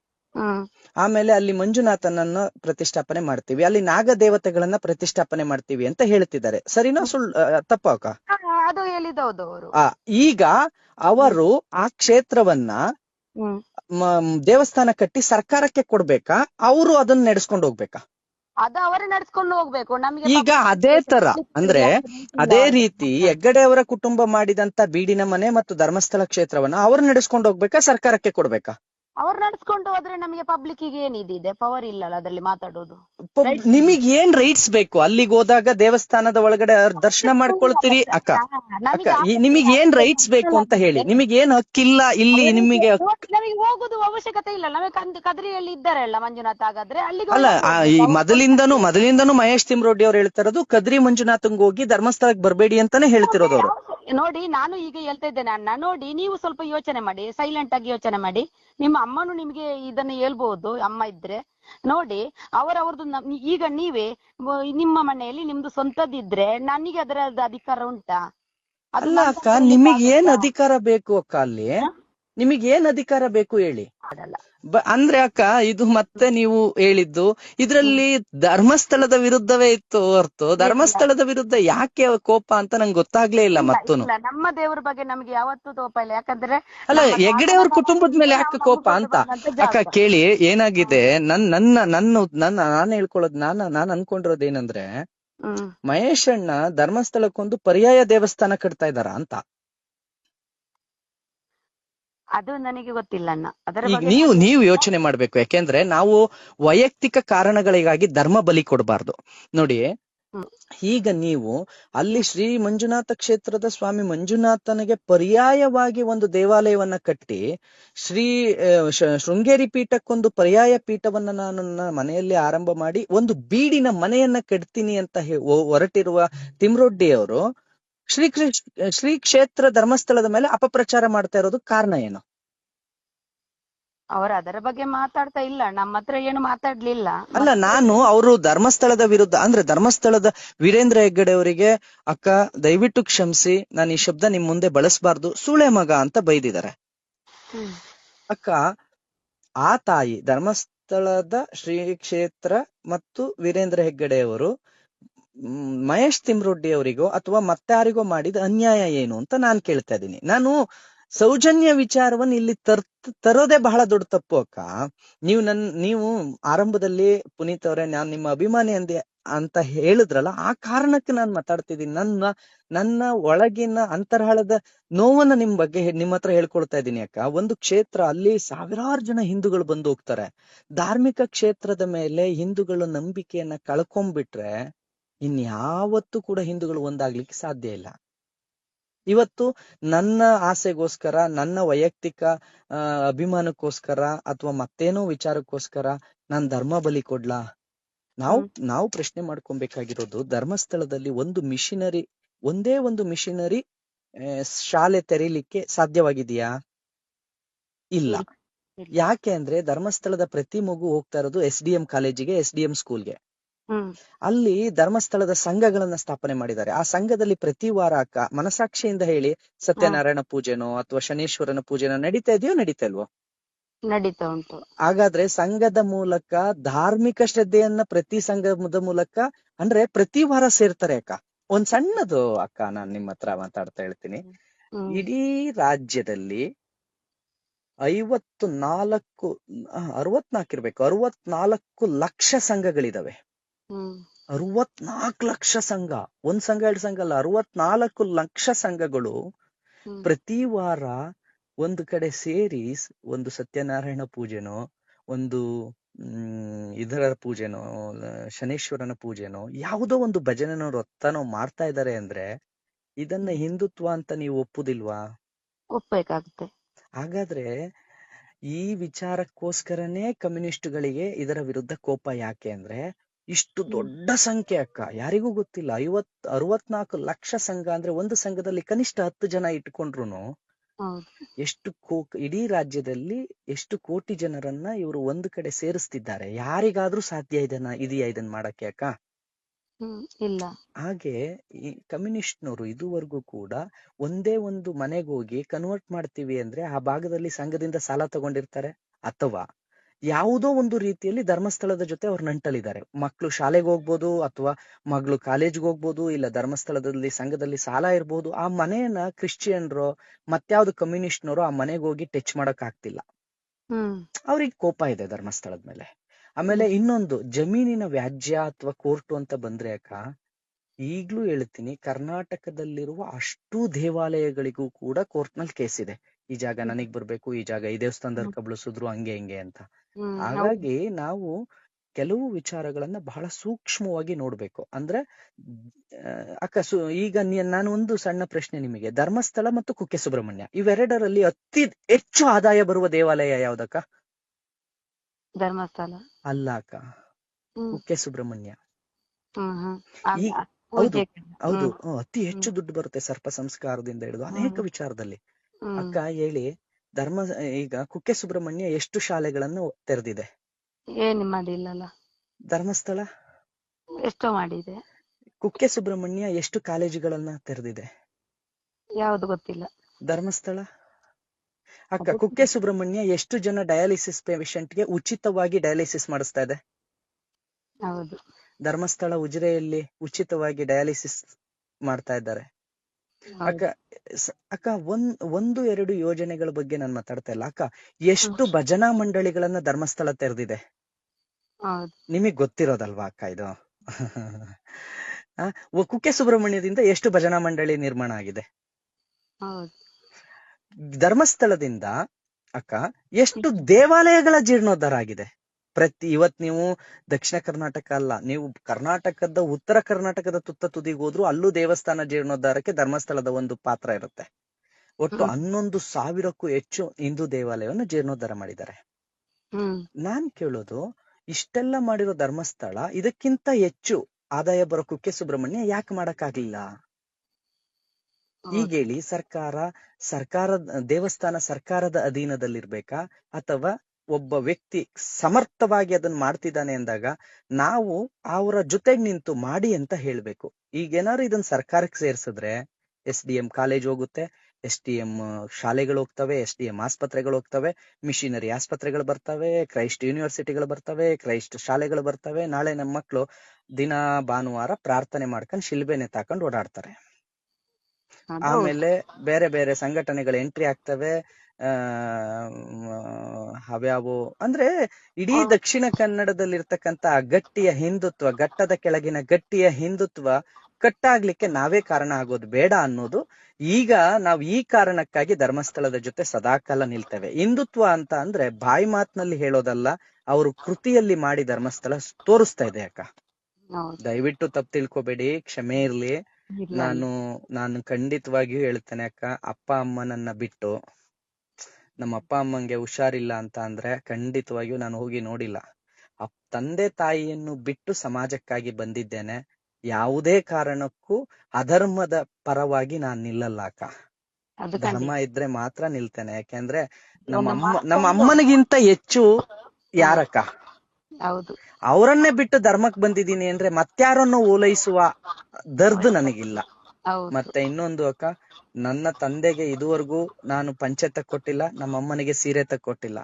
ಆಮೇಲೆ ಅಲ್ಲಿ ಮಂಜುನಾಥನನ್ನ ಪ್ರತಿಷ್ಠಾಪನೆ ಮಾಡ್ತೀವಿ. ಅಲ್ಲಿ ನಾಗ ದೇವತೆಗಳನ್ನ ಪ್ರತಿಷ್ಠಾಪನೆ ಮಾಡ್ತೀವಿ ಅಂತ ಹೇಳ್ತಿದ್ದಾರೆ. ಸರಿನಾ ಸುಳ್ಳು ತಪ್ಪ ಈಗ ಅವರು ಆ ಕ್ಷೇತ್ರವನ್ನ ದೇವಸ್ಥಾನ ಕಟ್ಟಿ ಸರ್ಕಾರಕ್ಕೆ ಕೊಡ್ಬೇಕಾ? ಅವರು ಅದನ್ನ ನಡೆಸ್ಕೊಂಡು ಹೋಗ್ಬೇಕಾ? ಅದು ಅವರೇ ನಡ್ಸ್ಕೊಂಡು ಹೋಗ್ಬೇಕು. ನಮಗೆ ಈಗ ಅದೇ ತರ ಅಂದ್ರೆ ಅದೇ ರೀತಿ ಹೆಗ್ಗಡೆ ಅವರ ಕುಟುಂಬ ಮಾಡಿದಂತ ಬೀಡಿನ ಮನೆ ಮತ್ತು ಧರ್ಮಸ್ಥಳ ಕ್ಷೇತ್ರವನ್ನ ಅವ್ರು ನಡೆಸ್ಕೊಂಡು ಹೋಗ್ಬೇಕಾ? ಸರ್ಕಾರಕ್ಕೆ ಕೊಡ್ಬೇಕಾ? ಅವ್ರು ನಡ್ಸ್ಕೊಂಡು ಹೋದ್ರೆ ನಮಗೆ ಪಬ್ಲಿಕ್ಗೆ ಏನಿದೆ ಪವರ್ ಇಲ್ಲಲ್ಲ ಅದ್ರಲ್ಲಿ ಮಾತಾಡೋದು. ನಿಮಗೆ ಏನ್ ರೈಟ್ಸ್ ಬೇಕು? ಅಲ್ಲಿಗೆ ಹೋದಾಗ ದೇವಸ್ಥಾನದ ಒಳಗಡೆ ದರ್ಶನ ಮಾಡ್ಕೊಳ್ತೀರಿ? ಅಕ್ಕ ಅಕ್ಕ ನಿಮಗೆ ಏನ್ ರೈಟ್ಸ್ ಬೇಕು ಅಂತ ಹೇಳಿ. ನಿಮಗೆ ಏನ್ ಹಕ್ಕಿಲ್ಲ ಇಲ್ಲಿ ನಿಮಗೆ ನಮಗೆ ಹೋಗುದು ಅವಶ್ಯಕತೆ ಇಲ್ಲ. ನಮಗೆ ಕಂದ್ ಕದ್ರಿಯಲ್ಲಿ ಇದ್ದಾರಲ್ಲ ಮಂಜುನಾಥ್ ಹಾಗಾದ್ರೆ ಅಲ್ಲಿಗೆ ಅಲ್ಲ ಈ. ಮೊದಲಿಂದನೂ ಮೊದಲಿಂದನೂ ಮಹೇಶ್ ತಿಮ್ರೋಡಿ ಅವ್ರು ಹೇಳ್ತಿರೋದು ಕದ್ರಿ ಮಂಜುನಾಥಂಗ್ ಹೋಗಿ ಧರ್ಮಸ್ಥಳಕ್ಕೆ ಬರಬೇಡಿ ಅಂತಾನೆ ಹೇಳ್ತಿರೋದು ಅವರು. ನೋಡಿ ನಾನು ಈಗ ಹೇಳ್ತಾ ಇದ್ದೇನೆ ಅಣ್ಣ. ನೋಡಿ ನೀವು ಸ್ವಲ್ಪ ಯೋಚನೆ ಮಾಡಿ ಸೈಲೆಂಟ್ ಆಗಿ ಯೋಚನೆ ಮಾಡಿ. ನಿಮ್ಮ ಅಮ್ಮನು ನಿಮ್ಗೆ ಇದನ್ನ ಹೇಳ್ಬಹುದು ಅಮ್ಮ ಇದ್ರೆ. ನೋಡಿ ಅವರವ್ರದ್ದು ಈಗ ನೀವೇ ನಿಮ್ಮ ಮನೆಯಲ್ಲಿ ನಿಮ್ದು ಸ್ವಂತದಿದ್ರೆ ನನಗೆ ಅದರ ಅಧಿಕಾರ ಉಂಟಾ? ಅಲ್ಲ ಅಕ್ಕ ನಿಮಗೆ ಏನ್ ಅಧಿಕಾರ ಬೇಕು ಅಕ್ಕ ಅಲ್ಲಿ? ನಿಮಗ್ ಏನ್ ಅಧಿಕಾರ ಬೇಕು ಹೇಳಿ? ಅಂದ್ರೆ ಅಕ್ಕ ಇದು ಮತ್ತೆ ನೀವು ಹೇಳಿದ್ದು ಇದ್ರಲ್ಲಿ ಧರ್ಮಸ್ಥಳದ ವಿರುದ್ಧವೇ ಇತ್ತು ಹೊರತು. ಧರ್ಮಸ್ಥಳದ ವಿರುದ್ಧ ಯಾಕೆ ಕೋಪ ಅಂತ ನಂಗೆ ಗೊತ್ತಾಗ್ಲೇ ಇಲ್ಲ ಮತ್ತೂ ನಮ್ಮ ದೇವರ ಬಗ್ಗೆ ನಮ್ಗೆ ಯಾವತ್ತೂ ಕೋಪ ಇಲ್ಲ. ಯಾಕಂದ್ರೆ ಅಲ್ಲ ಹೆಗ್ಡೆಯವ್ರ ಅವ್ರ ಕುಟುಂಬದ ಮೇಲೆ ಯಾಕೆ ಕೋಪ ಅಂತ? ಅಕ್ಕ ಕೇಳಿ ಏನಾಗಿದೆ? ನನ್ ನನ್ನ ನನ್ನ ನನ್ನ ನಾನ್ ಹೇಳ್ಕೊಳ್ಳೋದು ನಾನ ನಾನ್ ಅನ್ಕೊಂಡಿರೋದು ಏನಂದ್ರೆ ಮಹೇಶ್ ಅಣ್ಣ ಧರ್ಮಸ್ಥಳಕ್ಕೊಂದು ಪರ್ಯಾಯ ದೇವಸ್ಥಾನ ಕಟ್ತಾ ಇದಾರ ಅಂತ. ಅದು ನನಗೆ ಗೊತ್ತಿಲ್ಲ ಅಣ್ಣ. ಅದರ ಈಗ ಬಗ್ಗೆ ನೀವು ನೀವು ಯೋಚನೆ ಮಾಡ್ಬೇಕು. ಯಾಕೆಂದ್ರೆ ನಾವು ವೈಯಕ್ತಿಕ ಕಾರಣಗಳಿಗಾಗಿ ಧರ್ಮ ಬಲಿ ಕೊಡಬಾರ್ದು. ನೋಡಿ. ಈಗ ನೀವು ಅಲ್ಲಿ ಶ್ರೀ ಮಂಜುನಾಥ ಕ್ಷೇತ್ರದ ಸ್ವಾಮಿ ಮಂಜುನಾಥನಿಗೆ ಪರ್ಯಾಯವಾಗಿ ಒಂದು ದೇವಾಲಯವನ್ನ ಕಟ್ಟಿ ಶ್ರೀ ಆ, ಶ- ಶೃಂಗೇರಿ ಪೀಠಕ್ಕೊಂದು ಪರ್ಯಾಯ ಪೀಠವನ್ನ ನಾನು ನನ್ನ ಮನೆಯಲ್ಲಿ ಆರಂಭ ಮಾಡಿ ಒಂದು ಬೀಡಿನ ಮನೆಯನ್ನ ಕಟ್ತೀನಿ ಅಂತ ಹೇ- ಹೊ- ಹೊರಟಿರುವ ತಿಮ್ರೊಡ್ಡಿ ಅವರು ಶ್ರೀ ಶ್ರೀ ಕ್ಷೇತ್ರ ಧರ್ಮಸ್ಥಳದ ಮೇಲೆ ಅಪಪ್ರಚಾರ ಮಾಡ್ತಾ ಇರೋದು ಕಾರಣ ಏನು? ಅವರು ಅದರ ಬಗ್ಗೆ ಮಾತಾಡ್ತಾ ಇಲ್ಲ. ನಮ್ಮ ಹತ್ರ ಏನು ಮಾತಾಡ್ಲಿಲ್ಲ. ಅಲ್ಲ ನಾನು ಅವರು ಧರ್ಮಸ್ಥಳದ ವಿರುದ್ಧ ಅಂದ್ರೆ ಧರ್ಮಸ್ಥಳದ ವೀರೇಂದ್ರ ಹೆಗ್ಗಡೆ ಅವರಿಗೆ ಅಕ್ಕ ದಯವಿಟ್ಟು ಕ್ಷಮಿಸಿ ನಾನು ಈ ಶಬ್ದ ನಿಮ್ ಮುಂದೆ ಬಳಸಬಾರ್ದು ಸೂಳೆ ಮಗ ಅಂತ ಬೈದಿದ್ದಾರೆ. ಅಕ್ಕ ಆ ತಾಯಿ ಧರ್ಮಸ್ಥಳದ ಶ್ರೀ ಕ್ಷೇತ್ರ ಮತ್ತು ವೀರೇಂದ್ರ ಹೆಗ್ಗಡೆ ಅವರು ಮ್, ಮಹೇಶ್ ತಿಮ್ರೊಡ್ಡಿ ಅವರಿಗೋ ಅಥವಾ ಮತ್ತಾರಿಗೋ ಮಾಡಿದ ಅನ್ಯಾಯ ಏನು ಅಂತ ನಾನ್ ಕೇಳ್ತಾ ಇದ್ದೀನಿ. ನಾನು ಸೌಜನ್ಯ ವಿಚಾರವನ್ನ ಇಲ್ಲಿ ತರ್, ತರೋದೇ ಬಹಳ ದೊಡ್ಡ ತಪ್ಪು ಅಕ್ಕ. ನೀವು ನನ್, ನೀವು ಆರಂಭದಲ್ಲಿ ಪುನೀತ್ ಅವರೇ ನಾನ್ ನಿಮ್ಮ ಅಭಿಮಾನಿ ಅಂದೆ, ಅಂತ ಹೇಳಿದ್ರಲ್ಲ, ಆ ಕಾರಣಕ್ಕೆ ನಾನ್ ಮಾತಾಡ್ತಿದ್ದೀನಿ ನನ್ನ ನನ್ನ ಒಳಗಿನ ಅಂತರಾಳದ ನೋವನ್ನ ನಿಮ್ ಬಗ್ಗೆ ನಿಮ್ಮ ನಿಮ್ ಹತ್ರ ಹೇಳ್ಕೊಳ್ತಾ ಇದ್ದೀನಿ ಅಕ್ಕ. ಒಂದು ಕ್ಷೇತ್ರ ಅಲ್ಲಿ ಸಾವಿರಾರು ಜನ ಹಿಂದೂಗಳು ಬಂದು ಹೋಗ್ತಾರೆ. ಧಾರ್ಮಿಕ ಕ್ಷೇತ್ರದ ಮೇಲೆ ಹಿಂದೂಗಳು ನಂಬಿಕೆಯನ್ನ ಕಳ್ಕೊಂಡ್ಬಿಟ್ರೆ ಇನ್ಯಾವತ್ತೂ ಕೂಡ ಹಿಂದೂಗಳು ಒಂದಾಗ್ಲಿಕ್ಕೆ ಸಾಧ್ಯ ಇಲ್ಲ. ಇವತ್ತು ನನ್ನ ಆಸೆಗೋಸ್ಕರ ನನ್ನ ವೈಯಕ್ತಿಕ ಅಭಿಮಾನಕ್ಕೋಸ್ಕರ ಅಥವಾ ಮತ್ತೇನೋ ವಿಚಾರಕ್ಕೋಸ್ಕರ ನಾನ್ ಧರ್ಮ ಬಲಿ ಕೊಡ್ಲಾ? ನಾವು ನಾವು ಪ್ರಶ್ನೆ ಮಾಡ್ಕೊಬೇಕಾಗಿರೋದು ಧರ್ಮಸ್ಥಳದಲ್ಲಿ ಒಂದು ಮಿಷಿನರಿ ಒಂದೇ ಒಂದು ಮಿಷಿನರಿ ಶಾಲೆ ತೆರೀಲಿಕ್ಕೆ ಸಾಧ್ಯವಾಗಿದೆಯಾ? ಇಲ್ಲ. ಯಾಕೆ ಅಂದ್ರೆ ಧರ್ಮಸ್ಥಳದ ಪ್ರತಿ ಮಗು ಹೋಗ್ತಾ ಇರೋದು ಎಸ್ ಡಿ ಎಂ ಕಾಲೇಜಿಗೆ ಎಸ್ ಡಿ ಎಂ ಸ್ಕೂಲ್ಗೆ. ಅಲ್ಲಿ ಧರ್ಮಸ್ಥಳದ ಸಂಘಗಳನ್ನ ಸ್ಥಾಪನೆ ಮಾಡಿದ್ದಾರೆ. ಆ ಸಂಘದಲ್ಲಿ ಪ್ರತಿ ವಾರ ಅಕ್ಕ ಮನಸಾಕ್ಷಿಯಿಂದ ಹೇಳಿ ಸತ್ಯನಾರಾಯಣ ಪೂಜೆನೋ ಅಥವಾ ಶನೇಶ್ವರನ ಪೂಜೆನೋ ನಡೀತಾ ಇದೆಯೋ ನಡೀತಾ ಇಲ್ವೋ? ನಡೀತಾ ಉಂಟು. ಹಾಗಾದ್ರೆ ಸಂಘದ ಮೂಲಕ ಧಾರ್ಮಿಕ ಶ್ರದ್ಧೆಯನ್ನ ಪ್ರತಿ ಸಂಘದ ಮೂಲಕ ಅಂದ್ರೆ ಪ್ರತಿ ವಾರ ಸೇರ್ತಾರೆ ಅಕ್ಕ. ಒಂದ್ ಸಣ್ಣದು ಅಕ್ಕ ನಾನ್ ನಿಮ್ಮ ಹತ್ರ ಮಾತಾಡ್ತಾ ಹೇಳ್ತೀನಿ. ಇಡೀ ರಾಜ್ಯದಲ್ಲಿ ಐವತ್ತು ನಾಲ್ಕು ಅರವತ್ನಾಲ್ಕು ಇರ್ಬೇಕು. ಅರವತ್ನಾಲ್ಕು ಲಕ್ಷ ಸಂಘಗಳಿದಾವೆ. ಅರವತ್ನಾಲ್ಕು ಲಕ್ಷ ಸಂಘ ಒಂದ್ ಸಂಘ ಎರಡ್ ಸಂಘ ಅಲ್ಲ ಅರವತ್ನಾಲ್ಕು ಲಕ್ಷ ಸಂಘಗಳು ಪ್ರತಿ ವಾರ ಒಂದು ಕಡೆ ಸೇರಿ ಒಂದು ಸತ್ಯನಾರಾಯಣ ಪೂಜೆನೋ ಒಂದು ಹ್ಮ್ ಇದರ ಪೂಜೆನೋ ಶನೇಶ್ವರನ ಪೂಜೆನೋ ಯಾವುದೋ ಒಂದು ಭಜನೆನೋ ರೊತ್ತನೋ ಮಾಡ್ತಾ ಇದ್ದಾರೆ ಅಂದ್ರೆ ಇದನ್ನ ಹಿಂದುತ್ವ ಅಂತ ನೀವು ಒಪ್ಪುದಿಲ್ವಾ? ಒಪ್ಪಬೇಕಾಗುತ್ತೆ. ಹಾಗಾದ್ರೆ ಈ ವಿಚಾರಕ್ಕೋಸ್ಕರನೇ ಕಮ್ಯುನಿಸ್ಟ್ಗಳಿಗೆ ಇದರ ವಿರುದ್ಧ ಕೋಪ ಯಾಕೆ ಅಂದ್ರೆ ಇಷ್ಟು ದೊಡ್ಡ ಸಂಖ್ಯೆ ಅಕ್ಕ. ಯಾರಿಗೂ ಗೊತ್ತಿಲ್ಲ. ಐವತ್ ಅರವತ್ನಾಲ್ಕು ಲಕ್ಷ ಸಂಘ ಅಂದ್ರೆ ಒಂದು ಸಂಘದಲ್ಲಿ ಕನಿಷ್ಠ ಹತ್ತು ಜನ ಇಟ್ಕೊಂಡ್ರು ಎಷ್ಟು ಕೋ ಇಡೀ ರಾಜ್ಯದಲ್ಲಿ ಎಷ್ಟು ಕೋಟಿ ಜನರನ್ನ ಇವರು ಒಂದು ಕಡೆ ಸೇರಿಸ್ತಿದ್ದಾರೆ. ಯಾರಿಗಾದ್ರೂ ಸಾಧ್ಯ ಇದನ್ನ ಇದೆಯಾ ಇದನ್ನ ಮಾಡಕ್ಕೆ ಅಕ್ಕ? ಇಲ್ಲ. ಹಾಗೆ ಈ ಕಮ್ಯುನಿಸ್ಟ್ನವರು ಇದುವರೆಗೂ ಕೂಡ ಒಂದೇ ಒಂದು ಮನೆಗೆ ಹೋಗಿ ಕನ್ವರ್ಟ್ ಮಾಡ್ತೀವಿ ಅಂದ್ರೆ ಆ ಭಾಗದಲ್ಲಿ ಸಂಘದಿಂದ ಸಾಲ ತಗೊಂಡಿರ್ತಾರೆ ಅಥವಾ ಯಾವುದೋ ಒಂದು ರೀತಿಯಲ್ಲಿ ಧರ್ಮಸ್ಥಳದ ಜೊತೆ ಅವ್ರು ನಂಟಲಿದ್ದಾರೆ. ಮಕ್ಕಳು ಶಾಲೆಗೆ ಹೋಗ್ಬೋದು ಅಥವಾ ಮಗಳು ಕಾಲೇಜ್ಗೆ ಹೋಗ್ಬೋದು ಇಲ್ಲ ಧರ್ಮಸ್ಥಳದಲ್ಲಿ ಸಂಘದಲ್ಲಿ ಸಾಲ ಇರ್ಬೋದು ಆ ಮನೆಯನ್ನ ಕ್ರಿಶ್ಚಿಯನ್ರು ಮತ್ಯಾವ್ದು ಕಮ್ಯುನಿಸ್ಟ್ನವರು ಆ ಮನೆಗೆ ಹೋಗಿ ಟಚ್ ಮಾಡಕ್ ಆಗ್ತಿಲ್ಲ ಅವ್ರಿಗೆ ಕೋಪ ಇದೆ ಧರ್ಮಸ್ಥಳದ ಮೇಲೆ. ಆಮೇಲೆ ಇನ್ನೊಂದು ಜಮೀನಿನ ವ್ಯಾಜ್ಯ ಅಥವಾ ಕೋರ್ಟು ಅಂತ ಬಂದ್ರೆ ಅಕ್ಕ ಈಗ್ಲೂ ಹೇಳ್ತೀನಿ ಕರ್ನಾಟಕದಲ್ಲಿರುವ ಅಷ್ಟು ದೇವಾಲಯಗಳಿಗೂ ಕೂಡ ಕೋರ್ಟ್ನಲ್ಲಿ ಕೇಸ್ ಇದೆ. ಈ ಜಾಗ ನನಗ್ ಬರ್ಬೇಕು ಈ ಜಾಗ ಈ ದೇವಸ್ಥಾನದಲ್ಲಿ ಕಬಳಿಸಿದ್ರು ಹಂಗೆ ಹಿಂಗೆ ಅಂತ. ಹ್ಮ್ ಹೌದು. ಹಾಗಾಗಿ ನಾವು ಕೆಲವು ವಿಚಾರಗಳನ್ನ ಬಹಳ ಸೂಕ್ಷ್ಮವಾಗಿ ನೋಡ್ಬೇಕು ಅಂದ್ರೆ ಅಕ್ಕ ಸು ಈಗ ನೀ- ನಾನು ಒಂದು ಸಣ್ಣ ಪ್ರಶ್ನೆ ನಿಮಗೆ ಧರ್ಮಸ್ಥಳ ಮತ್ತು ಕುಕ್ಕೆ ಸುಬ್ರಹ್ಮಣ್ಯ ಇವೆರಡರಲ್ಲಿ ಅತಿ ಹೆಚ್ಚು ಆದಾಯ ಬರುವ ದೇವಾಲಯ ಯಾವ್ದಕ್ಕ ಧರ್ಮಸ್ಥಳ ಅಲ್ಲ ಅಕ್ಕ ಹ್ಮ್ ಕುಕ್ಕೆ ಸುಬ್ರಹ್ಮಣ್ಯ ಹ್ಮ್ ಹ್ಮ್ ಆ- ಈ- ಆ- ಪೂಜೆಗೆ. ಹೌದು ಹ್ಮ್. ಹ್ಮ್, ಅತಿ ಹೆಚ್ಚು ದುಡ್ಡು ಬರುತ್ತೆ ಸರ್ಪ ಸಂಸ್ಕಾರದಿಂದ ಹಿಡಿದು ಅನೇಕ ಹ್ಮ್. ವಿಚಾರದಲ್ಲಿ ಹ್ಮ್. ಅಕ್ಕ ಹೇಳಿ ಧರ್ಮ ಈಗ ಕುಕ್ಕೆ ಸುಬ್ರಹ್ಮಣ್ಯ ಎಷ್ಟು ಶಾಲೆಗಳನ್ನು ತೆರೆದಿದೆ? ಏನು ಮಾಡಿಲ್ಲಲ್ಲ ಧರ್ಮಸ್ಥಳ? ಎಷ್ಟು ಮಾಡಿದೆ. ಕುಕ್ಕೆ ಸುಬ್ರಹ್ಮಣ್ಯ ಎಷ್ಟು ಕಾಲೇಜುಗಳನ್ನ ತೆರೆದಿದೆ? ಯಾವ್ದು ಗೊತ್ತಿಲ್ಲ. ಧರ್ಮಸ್ಥಳ? ಅಕ್ಕ ಕುಕ್ಕೆ ಸುಬ್ರಹ್ಮಣ್ಯ ಎಷ್ಟು ಜನ ಡಯಾಲಿಸಿಸ್ಗೆ ಉಚಿತವಾಗಿ ಡಯಾಲಿಸಿಸ್ ಮಾಡಿಸ್ತಾ ಇದೆ? ಧರ್ಮಸ್ಥಳ ಉಜಿರೆಯಲ್ಲಿ ಉಚಿತವಾಗಿ ಡಯಾಲಿಸಿಸ್ ಮಾಡ್ತಾ ಇದ್ದಾರೆ. ಅಕ್ಕ ಅಕ್ಕ ಒಂದ್ ಒಂದು ಎರಡು ಯೋಜನೆಗಳ ಬಗ್ಗೆ ನಾನು ಮಾತಾಡ್ತಾ ಇಲ್ಲ ಅಕ್ಕ ಎಷ್ಟು ಭಜನಾ ಮಂಡಳಿಗಳನ್ನ ಧರ್ಮಸ್ಥಳ ತೆರೆದಿದೆ? ನಿಮಗ್ ಗೊತ್ತಿರೋದಲ್ವಾ ಅಕ್ಕ ಇದು? *laughs* ಕುಕ್ಕೆ ಸುಬ್ರಹ್ಮಣ್ಯದಿಂದ ಎಷ್ಟು ಭಜನಾ ಮಂಡಳಿ ನಿರ್ಮಾಣ ಆಗಿದೆ? ಧರ್ಮಸ್ಥಳದಿಂದ ಅಕ್ಕ ಎಷ್ಟು ದೇವಾಲಯಗಳ ಜೀರ್ಣೋದ್ಧಾರ ಆಗಿದೆ? ಪ್ರತಿ ಇವತ್ ನೀವು ದಕ್ಷಿಣ ಕರ್ನಾಟಕ ಅಲ್ಲ ನೀವು ಕರ್ನಾಟಕದ ಉತ್ತರ ಕರ್ನಾಟಕದ ತುತ್ತ ತುದಿಗೆ ಹೋದ್ರು ಅಲ್ಲೂ ದೇವಸ್ಥಾನ ಜೀರ್ಣೋದ್ಧಾರಕ್ಕೆ ಧರ್ಮಸ್ಥಳದ ಒಂದು ಪಾತ್ರ ಇರುತ್ತೆ. ಒಟ್ಟು. ಹನ್ನೊಂದು ಸಾವಿರಕ್ಕೂ ಹೆಚ್ಚು ಹಿಂದೂ ದೇವಾಲಯವನ್ನು ಜೀರ್ಣೋದ್ಧಾರ ಮಾಡಿದ್ದಾರೆ. ನಾನ್ ಕೇಳೋದು ಇಷ್ಟೆಲ್ಲ ಮಾಡಿರೋ ಧರ್ಮಸ್ಥಳ ಇದಕ್ಕಿಂತ ಹೆಚ್ಚು ಆದಾಯ ಬರೋ ಕುಕ್ಕೆ ಸುಬ್ರಹ್ಮಣ್ಯ ಯಾಕೆ ಮಾಡಕ್ಕಾಗ್ಲಿಲ್ಲ? ಈಗ ಹೇಳಿ ಸರ್ಕಾರ ಸರ್ಕಾರ ದೇವಸ್ಥಾನ ಸರ್ಕಾರದ ಅಧೀನದಲ್ಲಿರ್ಬೇಕಾ ಅಥವಾ ಒಬ್ಬ ವ್ಯಕ್ತಿ ಸಮರ್ಥವಾಗಿ ಅದನ್ನ ಮಾಡ್ತಿದ್ದಾನೆ ಅಂದಾಗ ನಾವು ಅವರ ಜೊತೆಗ್ ನಿಂತು ಮಾಡಿ ಅಂತ ಹೇಳ್ಬೇಕು. ಈಗ ಏನಾದ್ರು ಇದನ್ನ ಸರ್ಕಾರಕ್ಕೆ ಸೇರ್ಸಿದ್ರೆ ಎಸ್ ಡಿ ಎಂ ಕಾಲೇಜ್ ಹೋಗುತ್ತೆ ಎಸ್ ಡಿ ಎಂ ಶಾಲೆಗಳು ಹೋಗ್ತವೆ ಎಸ್ ಡಿ ಎಂ ಆಸ್ಪತ್ರೆಗಳು ಹೋಗ್ತವೆ ಮಿಷಿನರಿ ಆಸ್ಪತ್ರೆಗಳು ಬರ್ತವೆ ಕ್ರೈಸ್ಟ್ ಯೂನಿವರ್ಸಿಟಿಗಳು ಬರ್ತವೆ ಕ್ರೈಸ್ಟ್ ಶಾಲೆಗಳು ಬರ್ತವೆ ನಾಳೆ ನಮ್ಮ ಮಕ್ಕಳು ದಿನ ಭಾನುವಾರ ಪ್ರಾರ್ಥನೆ ಮಾಡ್ಕೊಂಡು ಶಿಲ್ಬೆನೆ ತಾಕೊಂಡು ಓಡಾಡ್ತಾರೆ. ಆಮೇಲೆ ಬೇರೆ ಬೇರೆ ಸಂಘಟನೆಗಳು ಎಂಟ್ರಿ ಆಗ್ತವೆ ಆ ಅವ್ಯಾವು ಅಂದ್ರೆ ಇಡೀ ದಕ್ಷಿಣ ಕನ್ನಡದಲ್ಲಿರ್ತಕ್ಕಂತ ಗಟ್ಟಿಯ ಹಿಂದುತ್ವ ಘಟ್ಟದ ಕೆಳಗಿನ ಗಟ್ಟಿಯ ಹಿಂದುತ್ವ ಕಟ್ಟಾಗ್ಲಿಕ್ಕೆ ನಾವೇ ಕಾರಣ ಆಗೋದು ಬೇಡ ಅನ್ನೋದು ಈಗ ನಾವು ಈ ಕಾರಣಕ್ಕಾಗಿ ಧರ್ಮಸ್ಥಳದ ಜೊತೆ ಸದಾಕಾಲ ನಿಲ್ತೇವೆ. ಹಿಂದುತ್ವ ಅಂತ ಅಂದ್ರೆ ಬಾಯಿ ಮಾತಿನಲ್ಲಿ ಹೇಳೋದಲ್ಲ ಅವರು ಕೃತಿಯಲ್ಲಿ ಮಾಡಿ ಧರ್ಮಸ್ಥಳ ತೋರಿಸ್ತಾ ಇದೆ ಅಕ್ಕ. ದಯವಿಟ್ಟು ತಪ್ಪು ತಿಳ್ಕೊಬೇಡಿ ಕ್ಷಮೆ ಇರ್ಲಿ. ನಾನು ನಾನು ಖಂಡಿತವಾಗಿಯೂ ಹೇಳ್ತೇನೆ ಅಕ್ಕ ಅಪ್ಪ ಅಮ್ಮನನ್ನ ಬಿಟ್ಟು ನಮ್ಮ ಅಪ್ಪ ಅಮ್ಮಂಗೆ ಹುಷಾರಿಲ್ಲ ಅಂತ ಅಂದ್ರೆ ಖಂಡಿತವಾಗಿಯೂ ನಾನು ಹೋಗಿ ನೋಡಿಲ್ಲ. ತಂದೆ ತಾಯಿಯನ್ನು ಬಿಟ್ಟು ಸಮಾಜಕ್ಕಾಗಿ ಬಂದಿದ್ದೇನೆ. ಯಾವುದೇ ಕಾರಣಕ್ಕೂ ಅಧರ್ಮದ ಪರವಾಗಿ ನಾನ್ ನಿಲ್ಲಲ್ಲ ಅಕ್ಕ. ಧರ್ಮ ಇದ್ರೆ ಮಾತ್ರ ನಿಲ್ತೇನೆ. ಯಾಕೆಂದ್ರೆ ನಮ್ಮ ಅಮ್ಮ ನಮ್ಮ ಅಮ್ಮನಿಗಿಂತ ಹೆಚ್ಚು ಯಾರಕ್ಕ? ಹೌದು. ಅವರನ್ನೇ ಬಿಟ್ಟು ಧರ್ಮಕ್ ಬಂದಿದ್ದೀನಿ ಅಂದ್ರೆ ಮತ್ಯಾರನ್ನು ಓಲೈಸುವ ದರ್ದು ನನಗಿಲ್ಲ. ಮತ್ತೆ ಇನ್ನೊಂದು ಅಕ್ಕ ನನ್ನ ತಂದೆಗೆ ಇದುವರೆಗೂ ನಾನು ಪಂಚೆ ತಕ್ಕೊಟ್ಟಿಲ್ಲ ನಮ್ಮ ಅಮ್ಮನಿಗೆ ಸೀರೆ ತಕ್ಕೊಟ್ಟಿಲ್ಲ.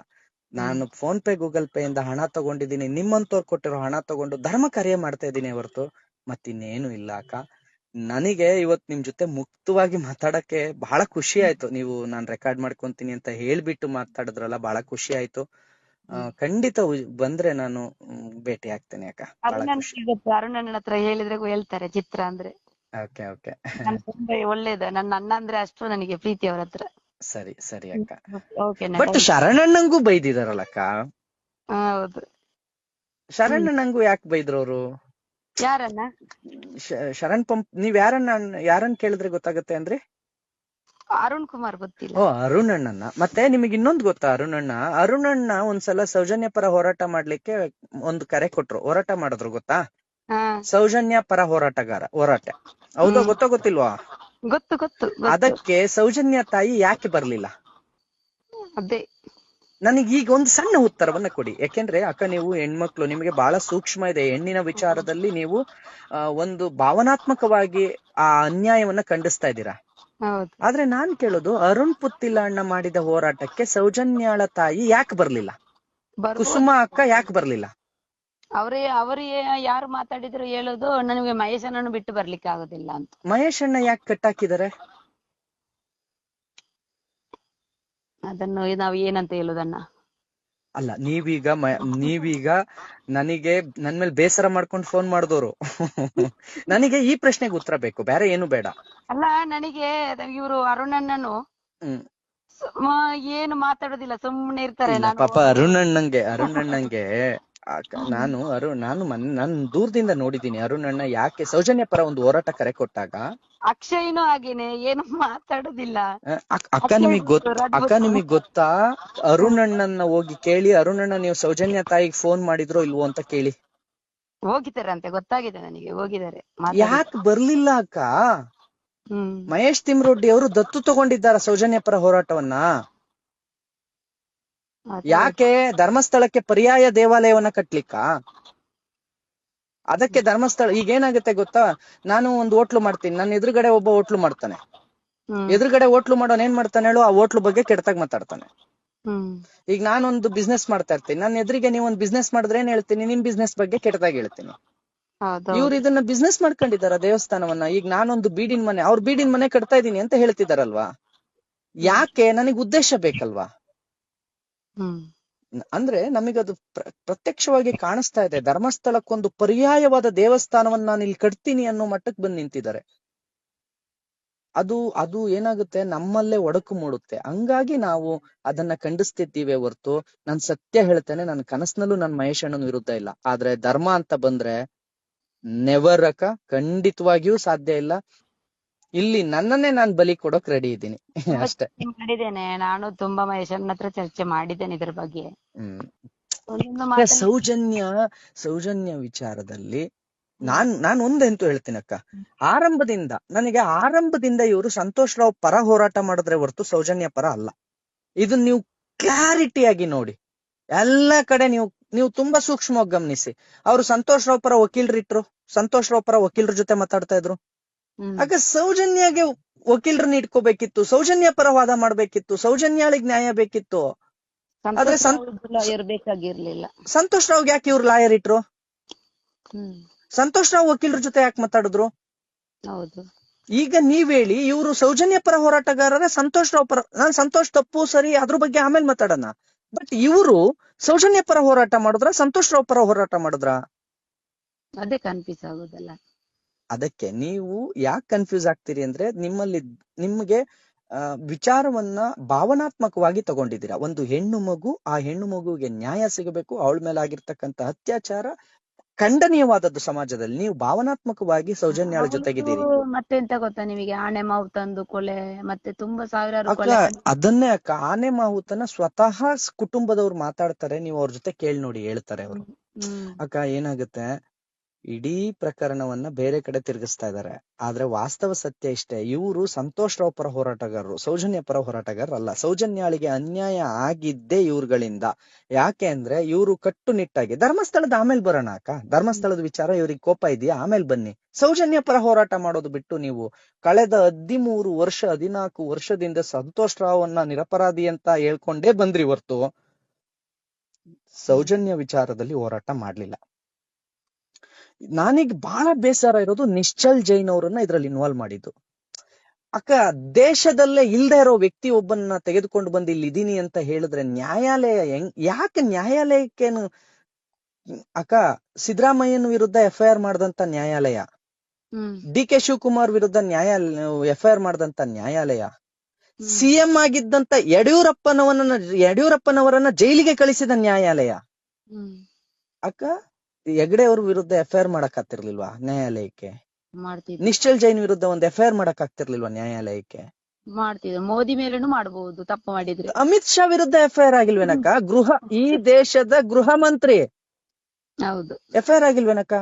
ನಾನು ಫೋನ್ ಪೇ ಗೂಗಲ್ ಪೇ ಇಂದ ಹಣ ತಗೊಂಡಿದ್ದೀನಿ. ನಿಮ್ಮಂತವ್ರು ಕೊಟ್ಟಿರೋ ಹಣ ತಗೊಂಡು ಧರ್ಮ ಕಾರ್ಯ ಮಾಡ್ತಾ ಇದ್ದೀನಿ ಹೊರತು. ಮತ್ತಿನ್ನೇನು ಇಲ್ಲ ಅಕ್ಕ. ನನಗೆ ಇವತ್ ನಿಮ್ ಜೊತೆ ಮುಕ್ತವಾಗಿ ಮಾತಾಡಕ್ಕೆ ಬಹಳ ಖುಷಿ ಆಯ್ತು. ನೀವು ನಾನ್ ರೆಕಾರ್ಡ್ ಮಾಡ್ಕೊಂತೀನಿ ಅಂತ ಹೇಳ್ಬಿಟ್ಟು ಮಾತಾಡಿದ್ರಲ್ಲ ಬಹಳ ಖುಷಿ ಆಯ್ತು. ಖಂಡಿತ ಬಂದ್ರೆ ನಾನು ಭೇಟಿ ಆಗ್ತೇನೆ ಅಕ್ಕ. ಹತ್ರ ಹೇಳಿದ್ರೆ ಹೇಳ್ತಾರೆ ಚಿತ್ರ ಅಂದ್ರೆ. ಓಕೆ ಓಕೆ ತಂದೆ ಒಳ್ಳೇದು. ನನ್ನ ಅಣ್ಣ ಅಂದ್ರೆ ಅಷ್ಟು ನನಗೆ ಪ್ರೀತಿ ಅವ್ರ ಹತ್ರ. ಸರಿ ಸರಿ ಅಕ್ಕ. ಓಕೆ ಬಟ್ ಶರಣಣ್ಣಂಗೂ ಬೈದಿದಾರಲ್ಲಕ್ಕ ಹೌದು. ಶರಣಣ್ಣಂಗೂ ಯಾಕೆ ಬೈದ್ರು ಅವರು? ಯಾರನ್ನ ಶರಣ್ ಪಂಪ್ ನೀವ್ ಯಾರನ್ನ ಯಾರನ್ನ ಕೇಳಿದ್ರೆ ಗೊತ್ತಾಗತ್ತೆ ಅಂದ್ರೆ? ಅರುಣ್ ಕುಮಾರ್ ಗೊತ್ತಿಲ್ಲ. ಓ ಅರುಣ್ ಅಣ್ಣನ ಮತ್ತೆ ನಿಮಗೆ ಇನ್ನೊಂದು ಗೊತ್ತಾ ಅರುಣ್ ಅಣ್ಣ ಅರುಣ್ ಅಣ್ಣ ಒಂದ್ಸಲ ಸೌಜನ್ಯ ಪರ ಹೋರಾಟ ಮಾಡ್ಲಿಕ್ಕೆ ಒಂದು ಕರೆ ಕೊಟ್ರು. ಹೋರಾಟ ಮಾಡಿದ್ರು ಗೊತ್ತಾ? ಸೌಜನ್ಯ ಪರ ಹೋರಾಟಗಾರ ಹೋರಾಟ. ಹೌದಾ. ಗೊತ್ತೋ ಗೊತ್ತಿಲ್ವಾ? ಗೊತ್ತು ಗೊತ್ತು ಅದಕ್ಕೆ ಸೌಜನ್ಯ ತಾಯಿ ಯಾಕೆ ಬರ್ಲಿಲ್ಲ? ಅದೇ. ನನಗೆ ಈಗ ಒಂದು ಸಣ್ಣ ಉತ್ತರವನ್ನ ಕೊಡಿ. ಯಾಕೆಂದ್ರೆ ಅಕ್ಕ ನೀವು ಹೆಣ್ಮಕ್ಳು ನಿಮಗೆ ಬಹಳ ಸೂಕ್ಷ್ಮ ಇದೆ. ಹೆಣ್ಣಿನ ವಿಚಾರದಲ್ಲಿ ನೀವು ಒಂದು ಭಾವನಾತ್ಮಕವಾಗಿ ಆ ಅನ್ಯಾಯವನ್ನ ಖಂಡಿಸ್ತಾ ಇದ್ದೀರಾ? ಆದ್ರೆ ನಾನ್ ಕೇಳೋದು ಅರುಣ್ ಪುತ್ತಿಲ ಅಣ್ಣ ಮಾಡಿದ ಹೋರಾಟಕ್ಕೆ ಸೌಜನ್ಯಾಳ ತಾಯಿ ಯಾಕೆ ಬರ್ಲಿಲ್ಲ. ಕುಸುಮ ಅಕ್ಕ ಯಾಕೆ ಬರ್ಲಿಲ್ಲ? ಅವರೇ ಅವರೇ ಯಾರು ಮಾತಾಡಿದ್ರು ಹೇಳೋದು ನನಗೆ ಮಹೇಶನನ್ನು ಬಿಟ್ಟು ಬರ್ಲಿಕ್ಕೆ ಆಗುದಿಲ್ಲ ಅಂತ. ಮಹೇಶ್ ಅಣ್ಣ ಯಾಕೆ ಹಾಕಿದಾರೆ ಅದನ್ನು ನಾವು ಏನಂತ ಹೇಳುದನ್ನ ಅಲ್ಲ ನೀವೀಗ ನೀವೀಗ ನನಗೆ ನನ್ ಮೇಲೆ ಬೇಸರ ಮಾಡ್ಕೊಂಡು ಫೋನ್ ಮಾಡಿದವರು ನನಗೆ ಈ ಪ್ರಶ್ನೆಗೆ ಉತ್ತರ ಬೇಕು ಬೇರೆ ಏನು ಬೇಡ. ಅಲ್ಲ ನನಗೆ ಇವರು ಅರುಣಣ್ಣನು ಏನು ಮಾತಾಡೋದಿಲ್ಲ ಸುಮ್ಮನೆ ಇರ್ತಾರೆ ಪಾಪ ಅರುಣ್ ಅಣ್ಣಂಗೆ ಅರುಣ್ ಅಣ್ಣಂಗೆ ನಾನು ಅರುಣ್ ನಾನು ಮನ್ ನಾನು ದೂರದಿಂದ ನೋಡಿದ್ದೀನಿ ಅರುಣ್ ಅಣ್ಣ ಯಾಕೆ ಸೌಜನ್ಯ ಪರ ಒಂದು ಹೋರಾಟ ಕರೆ ಕೊಟ್ಟಾಗ. ಅಕ್ಷಯ್ನು ಹಾಗೇನೆ ಏನು ಮಾತಾಡೋದಿಲ್ಲ. ಅಕ್ಕ ನಿಮಗ್ ಗೊತ್ತ ಅಕ್ಕ ನಿಮಗ್ ಗೊತ್ತಾ? ಅರುಣ್ ಅಣ್ಣನ್ನ ಹೋಗಿ ಕೇಳಿ ಅರುಣ್ ಅಣ್ಣ ನೀವು ಸೌಜನ್ಯ ತಾಯಿಗೆ ಫೋನ್ ಮಾಡಿದ್ರೋ ಇಲ್ವೋ ಅಂತ ಕೇಳಿ. ಹೋಗಿದ್ದಾರಂತೆ ಗೊತ್ತಾಗಿದೆ ನನಗೆ ಹೋಗಿದ್ದಾರೆ ಯಾಕೆ ಬರ್ಲಿಲ್ಲ ಅಕ್ಕ? ಮಹೇಶ್ ತಿಮ್ರೊಡ್ಡಿ ಅವರು ದತ್ತು ತಗೊಂಡಿದ್ದಾರ ಸೌಜನ್ಯ ಪರ ಹೋರಾಟವನ್ನ. ಯಾಕೆ ಧರ್ಮಸ್ಥಳಕ್ಕೆ ಪರ್ಯಾಯ ದೇವಾಲಯವನ್ನ ಕಟ್ಲಿಕ್ಕ? ಅದಕ್ಕೆ ಧರ್ಮಸ್ಥಳ ಈಗ ಏನಾಗುತ್ತೆ ಗೊತ್ತಾ? ನಾನು ಒಂದು ಹೋಟ್ಲು ಮಾಡ್ತೀನಿ. ನನ್ನ ಎದುರುಗಡೆ ಒಬ್ಬ ಹೋಟ್ಲು ಮಾಡ್ತಾನೆ. ಎದುರುಗಡೆ ಹೋಟ್ಲು ಮಾಡೋನ್ ಏನ್ ಮಾಡ್ತಾನೆ ಹೇಳು? ಆ ಹೋಟ್ಲು ಬಗ್ಗೆ ಕೆಡ್ತಾಗ ಮಾತಾಡ್ತಾನೆ. ಈಗ ನಾನೊಂದು ಬಿಸ್ನೆಸ್ ಮಾಡ್ತಾ ಇರ್ತೀನಿ. ನನ್ನ ಎದುರಿಗೆ ನೀವು ಒಂದು ಬಿಸ್ನೆಸ್ ಮಾಡಿದ್ರೆ ಏನ್ ಹೇಳ್ತೀನಿ? ನಿಮ್ ಬಿಸ್ನೆಸ್ ಬಗ್ಗೆ ಕೆಟ್ಟದಾಗ ಹೇಳ್ತೀನಿ. ಇವ್ರು ಇದನ್ನ ಬಿಸ್ನೆಸ್ ಮಾಡ್ಕೊಂಡಿದಾರ ದೇವಸ್ಥಾನವನ್ನ? ಈಗ ನಾನೊಂದು ಬೀಡಿನ ಮನೆ ಅವ್ರ ಬೀಡಿನ ಮನೆ ಕಟ್ತಾ ಇದೀನಿ ಅಂತ ಹೇಳ್ತಿದಾರಲ್ವಾ? ಯಾಕೆ? ನನಗೆ ಉದ್ದೇಶ ಬೇಕಲ್ವಾ? ಅಂದ್ರೆ ನಮಗದು ಪ್ರ- ಪ್ರತ್ಯಕ್ಷವಾಗಿ ಕಾಣಿಸ್ತಾ ಇದೆ. ಧರ್ಮಸ್ಥಳಕ್ಕೊಂದು ಪರ್ಯಾಯವಾದ ದೇವಸ್ಥಾನವನ್ನ ನಾನು ಇಲ್ಲಿ ಕಟ್ತೀನಿ ಅನ್ನೋ ಮಟ್ಟಕ್ಕೆ ಬಂದು ನಿಂತಿದ್ದಾರೆ. ಅದು ಅದು ಏನಾಗುತ್ತೆ? ನಮ್ಮಲ್ಲೇ ಒಡಕು ಮೂಡುತ್ತೆ. ಹಂಗಾಗಿ ನಾವು ಅದನ್ನ ಖಂಡಿಸ್ತಿದ್ದೀವಿ ಹೊರ್ತು ನಾನ್ ಸತ್ಯ ಹೇಳ್ತೇನೆ ನನ್ನ ಕನಸಿನಲ್ಲೂ ನನ್ನ ಮಹೇಶಣ್ಣನ ವಿರುದ್ಧ ಇಲ್ಲ. ಆದ್ರೆ ಧರ್ಮ ಅಂತ ಬಂದ್ರೆ ನೆವರಕ ಖಂಡಿತವಾಗಿಯೂ ಸಾಧ್ಯ ಇಲ್ಲ. ಇಲ್ಲಿ ನನ್ನನ್ನೇ ನಾನು ಬಲಿ ಕೊಡೋಕ್ ರೆಡಿ ಇದ್ದೀನಿ. ಅಷ್ಟೇ. ಮಾಡಿದ್ದೇನೆ. ನಾನು ತುಂಬಾ ಮಹೇಶಣ್ಣ ಹತ್ರ ಚರ್ಚೆ ಮಾಡಿದ್ದೇನೆ ಇದ್ರ ಬಗ್ಗೆ. ಹ್ಮ್. ಒಂದೊಂದು ಅಕ್ಕ, ಮಾತಲ್ಲಿ ಸೌಜನ್ಯ ಸೌಜನ್ಯ ವಿಚಾರದಲ್ಲಿ ನಾನ್ ನಾನ್ ಒಂದಂತೂ ಹೇಳ್ತೀನಿ ಅಕ್ಕ. ಆರಂಭದಿಂದ ನನಗೆ ಆರಂಭದಿಂದ ಇವರು ಸಂತೋಷ್ ರಾವ್ ಪರ ಹೋರಾಟ ಮಾಡಿದ್ರೆ ಹೊರತು ಸೌಜನ್ಯ ಪರ ಅಲ್ಲ. ಇದನ್ನ ನೀವು ಕ್ಲಾರಿಟಿಯಾಗಿ ನೋಡಿ. ಎಲ್ಲ ಕಡೆ ನೀವು ನೀವು ತುಂಬಾ ಸೂಕ್ಷ್ಮವಾಗಿ ಗಮನಿಸಿ. ಅವರು ಸಂತೋಷ್ ರಾವ್ ಪರ ವಕೀಲರಿಟ್ರು ಸಂತೋಷ್ ರಾವ್ ಪರ ವಕೀಲರ ಜೊತೆ ಮಾತಾಡ್ತಾ ಇದ್ರು. ಆಗ ಸೌಜನ್ಯಗೆ ವಕೀಲರನ್ನ ಇಟ್ಕೋಬೇಕಿತ್ತು ಸೌಜನ್ಯ ಪರ ವಾದ ಮಾಡ್ಬೇಕಿತ್ತು ಸೌಜನ್ಯಾಳಿಗ್ ನ್ಯಾಯ ಬೇಕಿತ್ತು. ಆದ್ರೆ ಸಂತೋಷ್ ರಾವ್ ಯಾಕೆ ಇವ್ರು ಲಾಯರ್ ಇಟ್ರು? ಸಂತೋಷ್ ರಾವ್ ವಕೀಲರ ಜೊತೆ ಯಾಕೆ ಮಾತಾಡಿದ್ರು? ಹೌದು. ಈಗ ನೀವ್ ಹೇಳಿ ಇವರು ಸೌಜನ್ಯ ಪರ ಹೋರಾಟಗಾರರ ಸಂತೋಷ್ ರಾವ್ ಪರ ನಾನ್ ಸಂತೋಷ್ ತಪ್ಪು ಸರಿ ಅದ್ರ ಬಗ್ಗೆ ಆಮೇಲೆ ಮಾತಾಡೋಣ. ಬಟ್ ಇವರು ಸೌಜನ್ಯ ಪರ ಹೋರಾಟ ಮಾಡಿದ್ರ ಸಂತೋಷ್ ರಾವ್ ಪರ ಹೋರಾಟ ಮಾಡಿದ್ರ? ಅದೇ ಕನ್ಫ್ಯೂಸ್ ಆಗುದಲ್ಲ. ಅದಕ್ಕೆ ನೀವು ಯಾಕೆ ಕನ್ಫ್ಯೂಸ್ ಆಗ್ತೀರಿ ಅಂದ್ರೆ ನಿಮ್ಮಲ್ಲಿ ನಿಮ್ಗೆ ವಿಚಾರವನ್ನ ಭಾವನಾತ್ಮಕವಾಗಿ ತಗೊಂಡಿದ್ದೀರಾ. ಒಂದು ಹೆಣ್ಣು ಮಗು ಆ ಹೆಣ್ಣು ಮಗುವಿಗೆ ನ್ಯಾಯ ಸಿಗಬೇಕು ಅವಳ ಮೇಲೆ ಆಗಿರ್ತಕ್ಕಂತ ಅತ್ಯಾಚಾರ ಖಂಡನೀಯವಾದದ್ದು ಸಮಾಜದಲ್ಲಿ ನೀವು ಭಾವನಾತ್ಮಕವಾಗಿ ಸೌಜನ್ಯಾಳ ಜೊತೆಗಿದ್ದೀರಿ. ಮತ್ತೆಂತ ಗೊತ್ತಾ ನಿಮಗೆ? ಆನೆ ಮಾವು ತಂದು ಕೊಲೆ ಮತ್ತೆ ತುಂಬಾ ಸಾವಿರಾರು ಅದನ್ನೇ ಅಕ್ಕ ಆನೆ ಮಾವುತನ ಸ್ವತಃ ಕುಟುಂಬದವ್ರು ಮಾತಾಡ್ತಾರೆ ನೀವು ಅವ್ರ ಜೊತೆ ಕೇಳಿ ನೋಡಿ ಹೇಳ್ತಾರೆ ಅವರು. ಅಕ್ಕ ಏನಾಗುತ್ತೆ? ಇಡೀ ಪ್ರಕರಣವನ್ನ ಬೇರೆ ಕಡೆ ತಿರುಗಿಸ್ತಾ ಇದಾರೆ. ಆದ್ರೆ ವಾಸ್ತವ ಸತ್ಯ ಇಷ್ಟೇ. ಇವರು ಸಂತೋಷ್ ರಾವ್ ಪರ ಹೋರಾಟಗಾರರು, ಸೌಜನ್ಯ ಪರ ಹೋರಾಟಗಾರರು ಅಲ್ಲ ಸೌಜನ್ಯಾಳಿಗೆ ಅನ್ಯಾಯ ಆಗಿದ್ದೇ ಇವ್ರುಗಳಿಂದ. ಯಾಕೆ ಅಂದ್ರೆ ಇವರು ಕಟ್ಟುನಿಟ್ಟಾಗಿ, ಧರ್ಮಸ್ಥಳದ ಆಮೇಲೆ ಬರೋಣ ಅಕ್ಕ. ಧರ್ಮಸ್ಥಳದ ವಿಚಾರ ಇವ್ರಿಗೆ ಕೋಪ ಇದೆಯಾ? ಆಮೇಲೆ ಬನ್ನಿ. ಸೌಜನ್ಯ ಪರ ಹೋರಾಟ ಮಾಡೋದು ಬಿಟ್ಟು ನೀವು ಕಳೆದ ಹದಿಮೂರು ವರ್ಷ, ಹದಿನಾಲ್ಕು ವರ್ಷದಿಂದ ಸಂತೋಷ್ ರಾವನ್ನ ನಿರಪರಾಧಿ ಅಂತ ಹೇಳ್ಕೊಂಡೇ ಬಂದ್ರಿ ಹೊರ್ತು. ಸೌಜನ್ಯ ವಿಚಾರದಲ್ಲಿ ಹೋರಾಟ ಮಾಡ್ಲಿಲ್ಲ. ನಾನೀಗ ಬಹಳ ಬೇಸರ ಇರೋದು ನಿಶ್ಚಲ್ ಜೈನ್ ಅವರನ್ನ ಇದ್ರಲ್ಲಿ ಇನ್ವಾಲ್ವ್ ಮಾಡಿದ್ದು. ಅಕ್ಕ ದೇಶದಲ್ಲೇ ಇಲ್ದೆ ಇರೋ ವ್ಯಕ್ತಿ ಒಬ್ಬನ್ನ ತೆಗೆದುಕೊಂಡು ಬಂದು ಇಲ್ಲಿ ಇದೀನಿ ಅಂತ ಹೇಳಿದ್ರೆ ನ್ಯಾಯಾಲಯ ಹೆಂಗ್ ಯಾಕೆ ನ್ಯಾಯಾಲಯಕ್ಕೇನು ಅಕ್ಕ ಸಿದ್ದರಾಮಯ್ಯನ ವಿರುದ್ಧ ಎಫ್ ಐ ಆರ್ ಮಾಡಿದಂತ ನ್ಯಾಯಾಲಯ? ಡಿ ಕೆ ಶಿವಕುಮಾರ್ ವಿರುದ್ಧ ನ್ಯಾಯಾಲಯ ಎಫ್ ಐ ಆರ್ ಮಾಡಿದಂತ ನ್ಯಾಯಾಲಯ. ಸಿಎಂ ಆಗಿದ್ದಂತ ಯಡಿಯೂರಪ್ಪನವರನ್ನ ಯಡಿಯೂರಪ್ಪನವರನ್ನ ಜೈಲಿಗೆ ಕಳಿಸಿದ ನ್ಯಾಯಾಲಯ? ಅಕ್ಕ ಹೆಗಡೆ ಅವ್ರ ವಿರುದ್ಧ ಎಫ್ ಐ ಆರ್ ಮಾಡಕ್ ಆಗ್ತಿರ್ಲಿಲ್ವಾ ನ್ಯಾಯಾಲಯಕ್ಕೆ? ಮಾಡ್ತಿದ್ರು. ನಿಶ್ಚಲ್ ಜೈನ್ ವಿರುದ್ಧ ಒಂದು ಎಫ್ ಐ ಆರ್ ಮಾಡಕ್ ಆಗ್ತಿರ್ಲಿಲ್ವಾ ನ್ಯಾಯಾಲಯಕ್ಕೆ? ಮಾಡ್ತಿದ್ರು. ಮೋದಿ ಮೇಲೇನು ಮಾಡಬಹುದು ತಪ್ಪು ಮಾಡಿದ್ರೆ. ಅಮಿತ್ ಶಾ ವಿರುದ್ಧ ಎಫ್ ಐ ಆರ್ ಆಗಿಲ್ವೇನಕ್ಕ? ಗೃಹ ಈ ದೇಶದ ಗೃಹ ಮಂತ್ರಿ. ಹೌದು. ಎಫ್ ಐ ಆರ್ ಆಗಿಲ್ವೇನಕ್ಕ?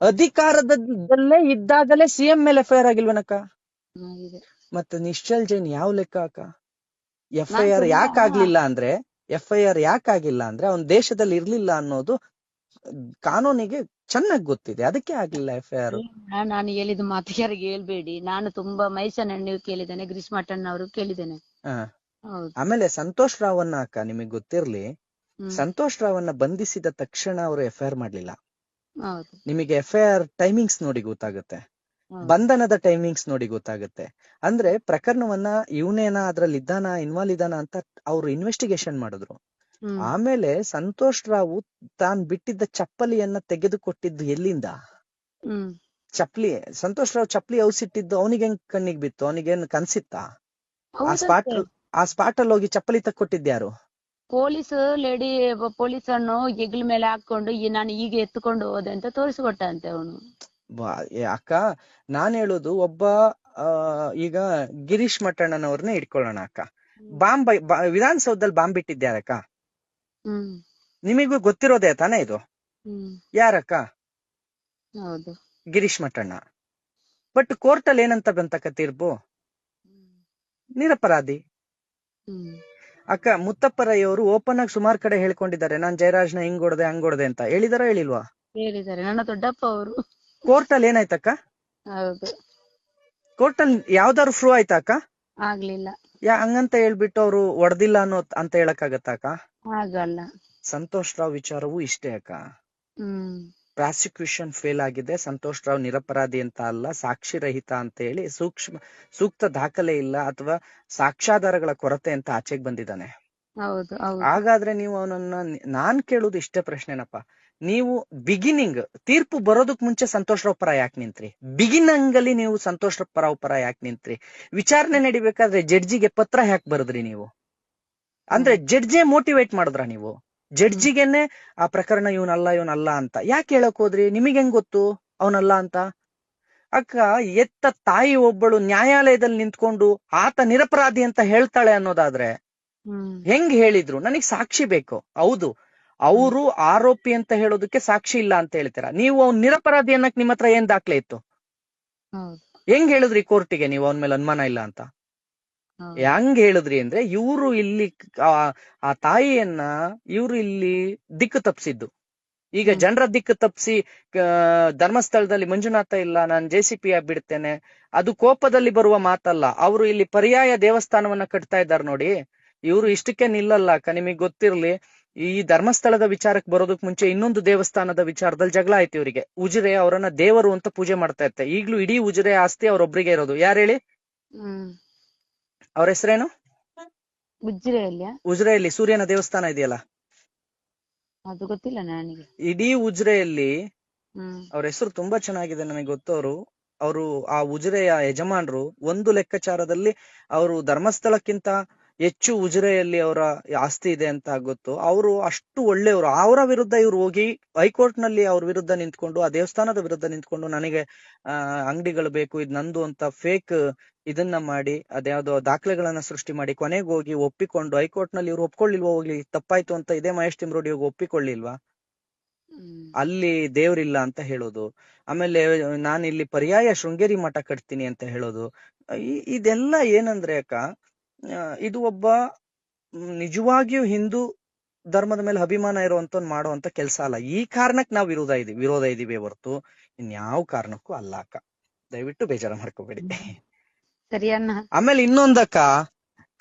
ಅಧಿಕಾರದಲ್ಲೇ ಇದ್ದಾಗಲೇ ಸಿಎಂ ಮೇಲೆ ಎಫ್ ಐ ಆರ್ ಆಗಿಲ್ವೇನಕ್ಕ? ಮತ್ತೆ ನಿಶ್ಚಲ್ ಜೈನ್ ಯಾವ ಲೆಕ್ಕ ಅಕ್ಕ? ಎಫ್ ಐ ಆರ್ ಯಾಕೆ ಆಗ್ಲಿಲ್ಲ ಅಂದ್ರೆ ಎಫ್ ಐ ಆರ್ ಯಾಕೆ ಆಗಿಲ್ಲ ಅಂದ್ರೆ ಅವ್ನ ದೇಶದಲ್ಲಿ ಇರ್ಲಿಲ್ಲ ಅನ್ನೋದು ಕಾನೂನಿಗೆ ಚೆನ್ನಾಗಿ ಗೊತ್ತಿದೆ. ಅದಕ್ಕೆ ಆಗ್ಲಿಲ್ಲ ಎಫ್ ಐ ಆರ್ ನಾನು ಹೇಳಿದ ಮಾತು ಯಾರಿಗೆ ಹೇಳ್ಬೇಡಿ. ನಾನು ತುಂಬಾ ಮೈಸನ್ ನೀವು ಕೇಳಿದ್ದೇನೆ ಗ್ರೀಷ್ಮಟಣ್ಣ ಅವರು ಕೇಳಿದ್ದೇನೆ. ಆಮೇಲೆ ಸಂತೋಷ್ ರಾವನ್ನ ಅಕ್ಕ ನಿಮಗೆ ಗೊತ್ತಿರ್ಲಿ ಸಂತೋಷ್ ಸಂತೋಷ್ ರಾವನ್ನ ಬಂಧಿಸಿದ ತಕ್ಷಣ ಅವರು ಎಫ್ ಐ ಆರ್ ಮಾಡ್ಲಿಲ್ಲ. ನಿಮಗೆ ಎಫ್ ಐ ಆರ್ ಟೈಮಿಂಗ್ಸ್ ನೋಡಿ ಗೊತ್ತಾಗುತ್ತೆ. ಬಂಧನದ ಟೈಮಿಂಗ್ಸ್ ನೋಡಿ ಗೊತ್ತಾಗುತ್ತೆ. ಅಂದ್ರೆ ಪ್ರಕರಣವನ್ನ ಇವನೇನ ಅದ್ರಲ್ಲಿ ಇದ್ದಾನ ಇನ್ವಾಲ್ವ್ ಇದ್ದಾನ ಅಂತ ಅವ್ರು ಇನ್ವೆಸ್ಟಿಗೇಷನ್ ಮಾಡಿದ್ರು. ಆಮೇಲೆ ಸಂತೋಷ್ ರಾವ್ ತಾನ್ ಬಿಟ್ಟಿದ್ದ ಚಪ್ಪಲಿಯನ್ನ ತೆಗೆದುಕೊಟ್ಟಿದ್ದು ಎಲ್ಲಿಂದ? ಚಪ್ಪಲಿ ಚಪ್ಲಿ ಸಂತೋಷ್ ರಾವ್ ಚಪ್ಲಿ ಔಸಿಟ್ಟಿದ್ದು ಅವನಿಗೆ ಹೆಂಗ್ ಕಣ್ಣಿಗೆ ಬಿತ್ತು? ಅವನಿಗೇನ್ ಕನ್ಸಿತ್ತಾ? ಆ. ಸ್ಪಾಟ್ ಆ ಸ್ಪಾಟ್ ಅಲ್ಲಿ ಹೋಗಿ ಚಪ್ಪಲಿ ತಕ್ಕೊಟ್ಟಿದ್ಯಾರು ಪೊಲೀಸ್ ಲೇಡಿ ಪೊಲೀಸ್ ಅನ್ನು ಹೆಗ್ಲ ಮೇಲೆ ಹಾಕೊಂಡು ನಾನು ಈಗ ಎತ್ಕೊಂಡು ಹೋದೆ ಅಂತ ತೋರಿಸ್ಕೊಟ್ಟಂತೆ ಅವನು. ಅಕ್ಕ ನಾನ್ ಹೇಳೋದು ಒಬ್ಬ ಈಗ ಗಿರೀಶ್ ಮಟ್ಟಣ್ಣನವ್ರನ್ನೇ ಇಟ್ಕೊಳ್ಳೋಣ ಅಕ್ಕ. ಬಾಂಬ್ ವಿಧಾನಸೌಧದಲ್ಲಿ ಬಾಂಬ್ ಬಿಟ್ಟಿದ್ಯಾರಕ್ಕ ಹ್ಮ್ ನಿಮಗೂ ಗೊತ್ತಿರೋದೇ ತಾನೇ ಇದು? ಯಾರಕ್ಕ? ಹೌದು. ಗಿರೀಶ್ ಮಠಣ್ಣ. ಬಟ್ ಕೋರ್ಟ್ ಅಲ್ಲಿ ಏನಂತ ಬಂತಕ್ಕ ತೀರ್ಪು? ನಿರಪರಾಧಿ. ಅಕ್ಕ ಮುತ್ತಪ್ಪರಯ್ಯವರು ಓಪನ್ ಆಗಿ ಸುಮಾರು ಕಡೆ ಹೇಳ್ಕೊಂಡಿದ್ದಾರೆ ನಾನ್ ಜಯರಾಜ್ನ ಹಿಂಗ್ ಹೊಡೆದೆ ಹಂಗ್ ಹೊಡೆದೆ ಅಂತ. ಹೇಳಿದಾರ ಹೇಳಿಲ್ವಾ? ಹೇಳಿದ್ದಾರೆ. ನನ್ನ ದೊಡ್ಡಪ್ಪ ಅವರು. ಕೋರ್ಟ್ ಅಲ್ಲಿ ಏನಾಯ್ತಕ್ಕ? ಹೌದು. ಕೋರ್ಟ್ ಅಲ್ಲಿ ಯಾವ್ದಾದ್ರು ಫ್ರೂ ಆಯ್ತಾ ಅಕ್ಕ? ಆಗ್ಲಿಲ್ಲ. ಯಾ ಹಂಗಂತ ಹೇಳ್ಬಿಟ್ಟು ಅವ್ರು ಹೊಡೆದಿಲ್ಲ ಅನ್ನೋ ಅಂತ ಹೇಳಕ್ ಅಕ್ಕ? ಆಗಲ್ಲ ಸಂತೋಷ್ ರಾವ್ ವಿಚಾರವೂ ಇಷ್ಟೇ ಅಕ್ಕ. ಪ್ರಾಸಿಕ್ಯೂಷನ್ ಫೇಲ್ ಆಗಿದೆ ಸಂತೋಷ್ ರಾವ್ ನಿರಪರಾಧಿ ಅಂತ ಅಲ್ಲ ಸಾಕ್ಷಿ ರಹಿತ ಅಂತ ಹೇಳಿ ಸೂಕ್ಷ್ಮ ಸೂಕ್ತ ದಾಖಲೆ ಇಲ್ಲ ಅಥವಾ ಸಾಕ್ಷ್ಯಾಧಾರಗಳ ಕೊರತೆ ಅಂತ ಆಚೆಗೆ ಬಂದಿದ್ದಾನೆ. ಹಾಗಾದ್ರೆ ನೀವು ಅವನನ್ನ ನಾನ್ ಕೇಳುದು ಇಷ್ಟೇ ಪ್ರಶ್ನೆನಪ್ಪ. ನೀವು ಬಿಗಿನಿಂಗ್ ತೀರ್ಪು ಬರೋದಕ್ ಮುಂಚೆ ಸಂತೋಷರ ಪರ ಯಾಕೆ ನಿಂತ್ರಿ? ಬಿಗಿನಿಂಗ್ ಅಲ್ಲಿ ನೀವು ಸಂತೋಷ್ ಪರ ಪರ ಯಾಕೆ ನಿಂತ್ರಿ? ವಿಚಾರಣೆ ನಡಿಬೇಕಾದ್ರೆ ಜಡ್ಜಿಗೆ ಪತ್ರ ಯಾಕೆ ಬರದ್ರಿ ನೀವು? ಅಂದ್ರೆ ಜಡ್ಜೆ ಮೋಟಿವೇಟ್ ಮಾಡಿದ್ರ ನೀವು? ಜಡ್ಜಿಗೆನೆ ಆ ಪ್ರಕರಣ ಇವನಲ್ಲ ಇವನಲ್ಲ ಅಂತ. ಯಾಕೆ ಹೇಳಕ್ ಹೋದ್ರಿ? ನಿಮಗೆ ಹೆಂಗ್ ಗೊತ್ತು? ಅವನಲ್ಲ ಅಂತ? ಅಕ್ಕ ಎತ್ತ ತಾಯಿ ಒಬ್ಬಳು ನ್ಯಾಯಾಲಯದಲ್ಲಿ ನಿಂತ್ಕೊಂಡು ಆತ ನಿರಪರಾಧಿ ಅಂತ ಹೇಳ್ತಾಳೆ ಅನ್ನೋದಾದ್ರೆ ಹೆಂಗ್ ಹೇಳಿದ್ರು? ನನಗ್ ಸಾಕ್ಷಿ ಬೇಕು. ಹೌದು. ಅವರು ಆರೋಪಿ ಅಂತ ಹೇಳೋದಕ್ಕೆ ಸಾಕ್ಷಿ ಇಲ್ಲ ಅಂತ ಹೇಳ್ತೀರಾ? ನೀವು ಅವ್ನ್ ನಿರಪರಾಧಿ ಅನ್ನಕ್ ನಿಮ್ಮ ಹತ್ರ ಏನ್ ದಾಖಲೆ ಇತ್ತು? ಹೆಂಗ್ ಹೇಳಿದ್ರಿ ಕೋರ್ಟಿಗೆ ನೀವು ಅವನ ಮೇಲೆ ಅನುಮಾನ ಇಲ್ಲ ಅಂತ? ಹೆಂಗ್ ಹೇಳಿದ್ರಿ ಅಂದ್ರೆ ಇವ್ರು ಇಲ್ಲಿ ಆ ತಾಯಿಯನ್ನ ಇವ್ರು ಇಲ್ಲಿ ದಿಕ್ಕು ತಪ್ಸಿದ್ದು. ಈಗ. ಜನರ ದಿಕ್ಕು ತಪ್ಸಿ ಆ, ಧರ್ಮಸ್ಥಳದಲ್ಲಿ ಮಂಜುನಾಥ ಇಲ್ಲ ನಾನ್ ಜೆ ಸಿ ಪಿ ಬಿಡ್ತೇನೆ ಅದು ಕೋಪದಲ್ಲಿ ಬರುವ ಮಾತಲ್ಲ. ಅವರು ಇಲ್ಲಿ ಪರ್ಯಾಯ ದೇವಸ್ಥಾನವನ್ನ ಕಟ್ತಾ ಇದ್ದಾರೆ ನೋಡಿ. ಇವ್ರು ಇಷ್ಟಕ್ಕೆ ನಿಲ್ಲಲ್ಲ ಅಕ್ಕ. ನಿಮಗ್ ಗೊತ್ತಿರ್ಲಿ. ಈ ಧರ್ಮಸ್ಥಳದ ವಿಚಾರಕ್ಕೆ ಬರೋದಕ್ ಮುಂಚೆ ಇನ್ನೊಂದು ದೇವಸ್ಥಾನದ ವಿಚಾರದಲ್ಲಿ ಜಗಳ ಆಯ್ತು ಇವರಿಗೆ. ಉಜಿರೆ ಅವರನ್ನ ದೇವರು ಅಂತ ಪೂಜೆ ಮಾಡ್ತಾ ಇರ್ತೆ ಈಗ್ಲೂ ಇಡೀ ಉಜಿರೆ ಆಸ್ತಿ ಅವ್ರೊಬ್ರಿಗೆ ಇರೋದು. ಯಾರು ಹೇಳಿ? ಅವ್ರ ಹೆಸರೇನು? ಉಜ್ರೆಯಲ್ಲಿ ಸೂರ್ಯನ ದೇವಸ್ಥಾನ ಇದೆಯಲ್ಲ? ಅದು ಗೊತ್ತಿಲ್ಲ ನನಗೆ. ಇಡೀ ಉಜ್ರೆಯಲ್ಲಿ ಅವ್ರ ಹೆಸರು ತುಂಬಾ ಚೆನ್ನಾಗಿದೆ ನನಗೆ ಗೊತ್ತವರು ಅವರು ಆ ಉಜಿರೆಯ ಯಜಮಾನರು ಒಂದು ಲೆಕ್ಕಾಚಾರದಲ್ಲಿ ಅವರು ಧರ್ಮಸ್ಥಳಕ್ಕಿಂತ ಹೆಚ್ಚು ಉಜಿರೆಯಲ್ಲಿ ಅವರ ಆಸ್ತಿ ಇದೆ ಅಂತ ಗೊತ್ತು. ಅವರು ಅಷ್ಟು ಒಳ್ಳೆಯವರು. ಅವರ ವಿರುದ್ಧ ಇವ್ರು ಹೋಗಿ ಹೈಕೋರ್ಟ್ನಲ್ಲಿ ಅವ್ರ ವಿರುದ್ಧ ನಿಂತ್ಕೊಂಡು ಆ ದೇವಸ್ಥಾನದ ವಿರುದ್ಧ ನಿಂತ್ಕೊಂಡು ನನಗೆ ಆ ಅಂಗಡಿಗಳು ಬೇಕು ಇದು ನಂದು ಅಂತ ಫೇಕ್ ಇದನ್ನ ಮಾಡಿ ಅದ್ಯಾವ್ದೋ ದಾಖಲೆಗಳನ್ನ ಸೃಷ್ಟಿ ಮಾಡಿ ಕೊನೆಗೆ ಹೋಗಿ ಒಪ್ಪಿಕೊಂಡು ಹೈಕೋರ್ಟ್ನಲ್ಲಿ ಇವ್ರು ಒಪ್ಕೊಳ್ಳಿಲ್ವಾ ಹೋಗ್ಲಿ ತಪ್ಪಾಯ್ತು ಅಂತ ಇದೇ ಮಹೇಶ್ ತಿಮ್ರೋಡಿ ಹೋಗಿ ಒಪ್ಪಿಕೊಳ್ಳಿಲ್ವಾ? ಅಲ್ಲಿ ದೇವ್ರಿಲ್ಲ ಅಂತ ಹೇಳೋದು. ಆಮೇಲೆ ನಾನು ಇಲ್ಲಿ ಪರ್ಯಾಯ ಶೃಂಗೇರಿ ಮಠ ಕಟ್ತೀನಿ ಅಂತ ಹೇಳೋದು. ಇದೆಲ್ಲ ಏನಂದ್ರೆ ಅಕ್ಕ ಇದು ಒಬ್ಬ ನಿಜವಾಗಿಯೂ ಹಿಂದೂ ಧರ್ಮದ ಮೇಲೆ ಅಭಿಮಾನ ಇರುವಂತ ಮಾಡುವಂತ ಕೆಲಸ ಅಲ್ಲ. ಈ ಕಾರಣಕ್ಕೆ ನಾವು ವಿರೋಧ ಇದೀವಿ ವಿರೋಧ ಇದೀವಿ ಹೊರತು. ಇನ್ಯಾವ ಕಾರಣಕ್ಕೂ ಅಲ್ಲ ಅಕ್ಕ. ದಯವಿಟ್ಟು ಬೇಜಾರ ಮಾಡ್ಕೋಬೇಡಿ. ಆಮೇಲೆ ಇನ್ನೊಂದಕ್ಕ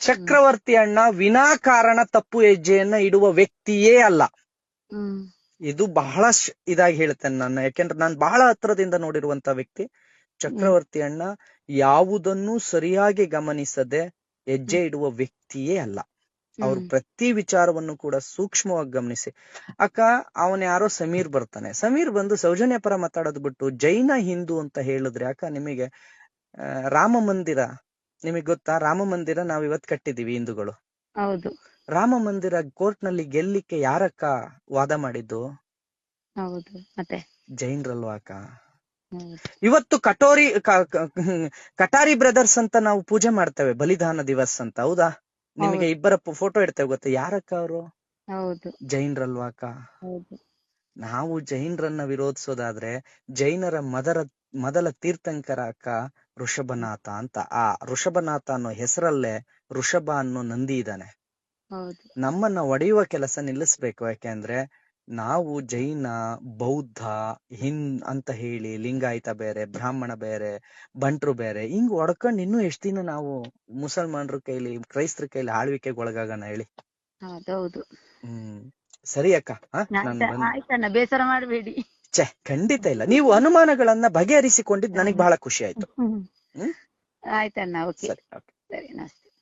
ಚಕ್ರವರ್ತಿ ಅಣ್ಣ ವಿನಾಕಾರಣ ತಪ್ಪು ಹೆಜ್ಜೆಯನ್ನ ಇಡುವ ವ್ಯಕ್ತಿಯೇ ಅಲ್ಲ. ಇದು ಬಹಳ ಇದಾಗಿ ಹೇಳ್ತೇನೆ ನಾನು ಯಾಕೆಂದ್ರೆ ನಾನು ಬಹಳ ಹತ್ರದಿಂದ ನೋಡಿರುವಂತ ವ್ಯಕ್ತಿ. ಚಕ್ರವರ್ತಿ ಅಣ್ಣ ಯಾವುದನ್ನು ಸರಿಯಾಗಿ ಗಮನಿಸದೆ ಹೆಜ್ಜೆ ಇಡುವ ವ್ಯಕ್ತಿಯೇ ಅಲ್ಲ. ಅವ್ರು ಪ್ರತಿ ವಿಚಾರವನ್ನು ಕೂಡ ಸೂಕ್ಷ್ಮವಾಗಿ ಗಮನಿಸಿ. ಅಕ್ಕ ಅವನ್ ಯಾರೋ ಸಮೀರ್ ಬರ್ತಾನೆ. ಸಮೀರ್ ಬಂದು ಸೌಜನ್ಯ ಪರ ಮಾತಾಡೋದು ಬಿಟ್ಟು ಜೈನ ಹಿಂದೂ ಅಂತ ಹೇಳಿದ್ರೆ ಅಕ್ಕ ನಿಮಗೆ ರಾಮ ಮಂದಿರ ನಿಮಗ್ ಗೊತ್ತಾ? ರಾಮ ಮಂದಿರ ನಾವ್ ಇವತ್ ಕಟ್ಟಿದೀವಿ ಹಿಂದೂಗಳು. ಹೌದು. ರಾಮ ಮಂದಿರ ಕೋರ್ಟ್ನಲ್ಲಿ ಗೆಲ್ಲಿಕ್ಕೆ ಯಾರಕ್ಕ ವಾದ ಮಾಡಿದ್ದು? ಹೌದು. ಮತ್ತೆ? ಜೈನ್ರಲ್ವಾ ಅಕ್ಕ? ಇವತ್ತು ಕಟೋರಿ ಕಟಾರಿ ಬ್ರದರ್ಸ್ ಅಂತ ನಾವು ಪೂಜೆ ಮಾಡ್ತೇವೆ ಬಲಿದಾನ ದಿವಸ್ ಅಂತ ಹೌದಾ? ನಿಮಗೆ ಇಬ್ಬರ ಫೋಟೋ ಇಡ್ತೇವೆ ಗೊತ್ತಾ? ಯಾರಕ್ಕ ಅವರು? ಹೌದು. ಜೈನ್ರಲ್ವಾ ಅಕ್ಕ ಹೌದು. ನಾವು ಜೈನರನ್ನ ವಿರೋಧಿಸೋದಾದ್ರೆ ಜೈನರ ಮದರ ಮೊದಲ ತೀರ್ಥಂಕರ ಅಕ್ಕ ಋಷಭನಾಥ ಅಂತ. ಆ ಋಷಭನಾಥ ಅನ್ನೋ ಹೆಸರಲ್ಲೇ ಋಷಭ ಅನ್ನೋ ನಂದಿ ಇದ್ದಾನೆ. ನಮ್ಮನ್ನ ಒಡೆಯುವ ಕೆಲಸ ನಿಲ್ಲಿಸ್ಬೇಕು ಯಾಕೆಂದ್ರೆ ನಾವು ಜೈನ ಬೌದ್ಧ ಹಿಂದ್ ಅಂತ ಹೇಳಿ ಲಿಂಗಾಯತ ಬೇರೆ ಬ್ರಾಹ್ಮಣ ಬೇರೆ ಬಂಟ್ರು ಬೇರೆ ಹಿಂಗ್ ಒಡ್ಕೊಂಡ್ ಇನ್ನೂ ಎಷ್ಟ್ ದಿನ ನಾವು ಮುಸಲ್ಮಾನರ ಕೈಲಿ ಕ್ರೈಸ್ತರ ಕೈಲಿ ಆಳ್ವಿಕೆಗೆ ಒಳಗಾಗೋಣ ಹೇಳಿ. ಹೌದೌದು. ಹ್ಮ್. ಸರಿ ಅಕ್ಕ ಬೇಸರ ಮಾಡಬೇಡಿ. ಛೆ ಖಂಡಿತ ಇಲ್ಲ. ನೀವು ಅನುಮಾನಗಳನ್ನ ಬಗೆಹರಿಸಿಕೊಂಡಿದ್ ನನಗೆ ಬಹಳ ಖುಷಿ ಆಯ್ತು? ಆಯ್ತಣ್ಣ ಓಕೆ. ಸರಿ ಸರಿ ನಮಸ್ತೆ.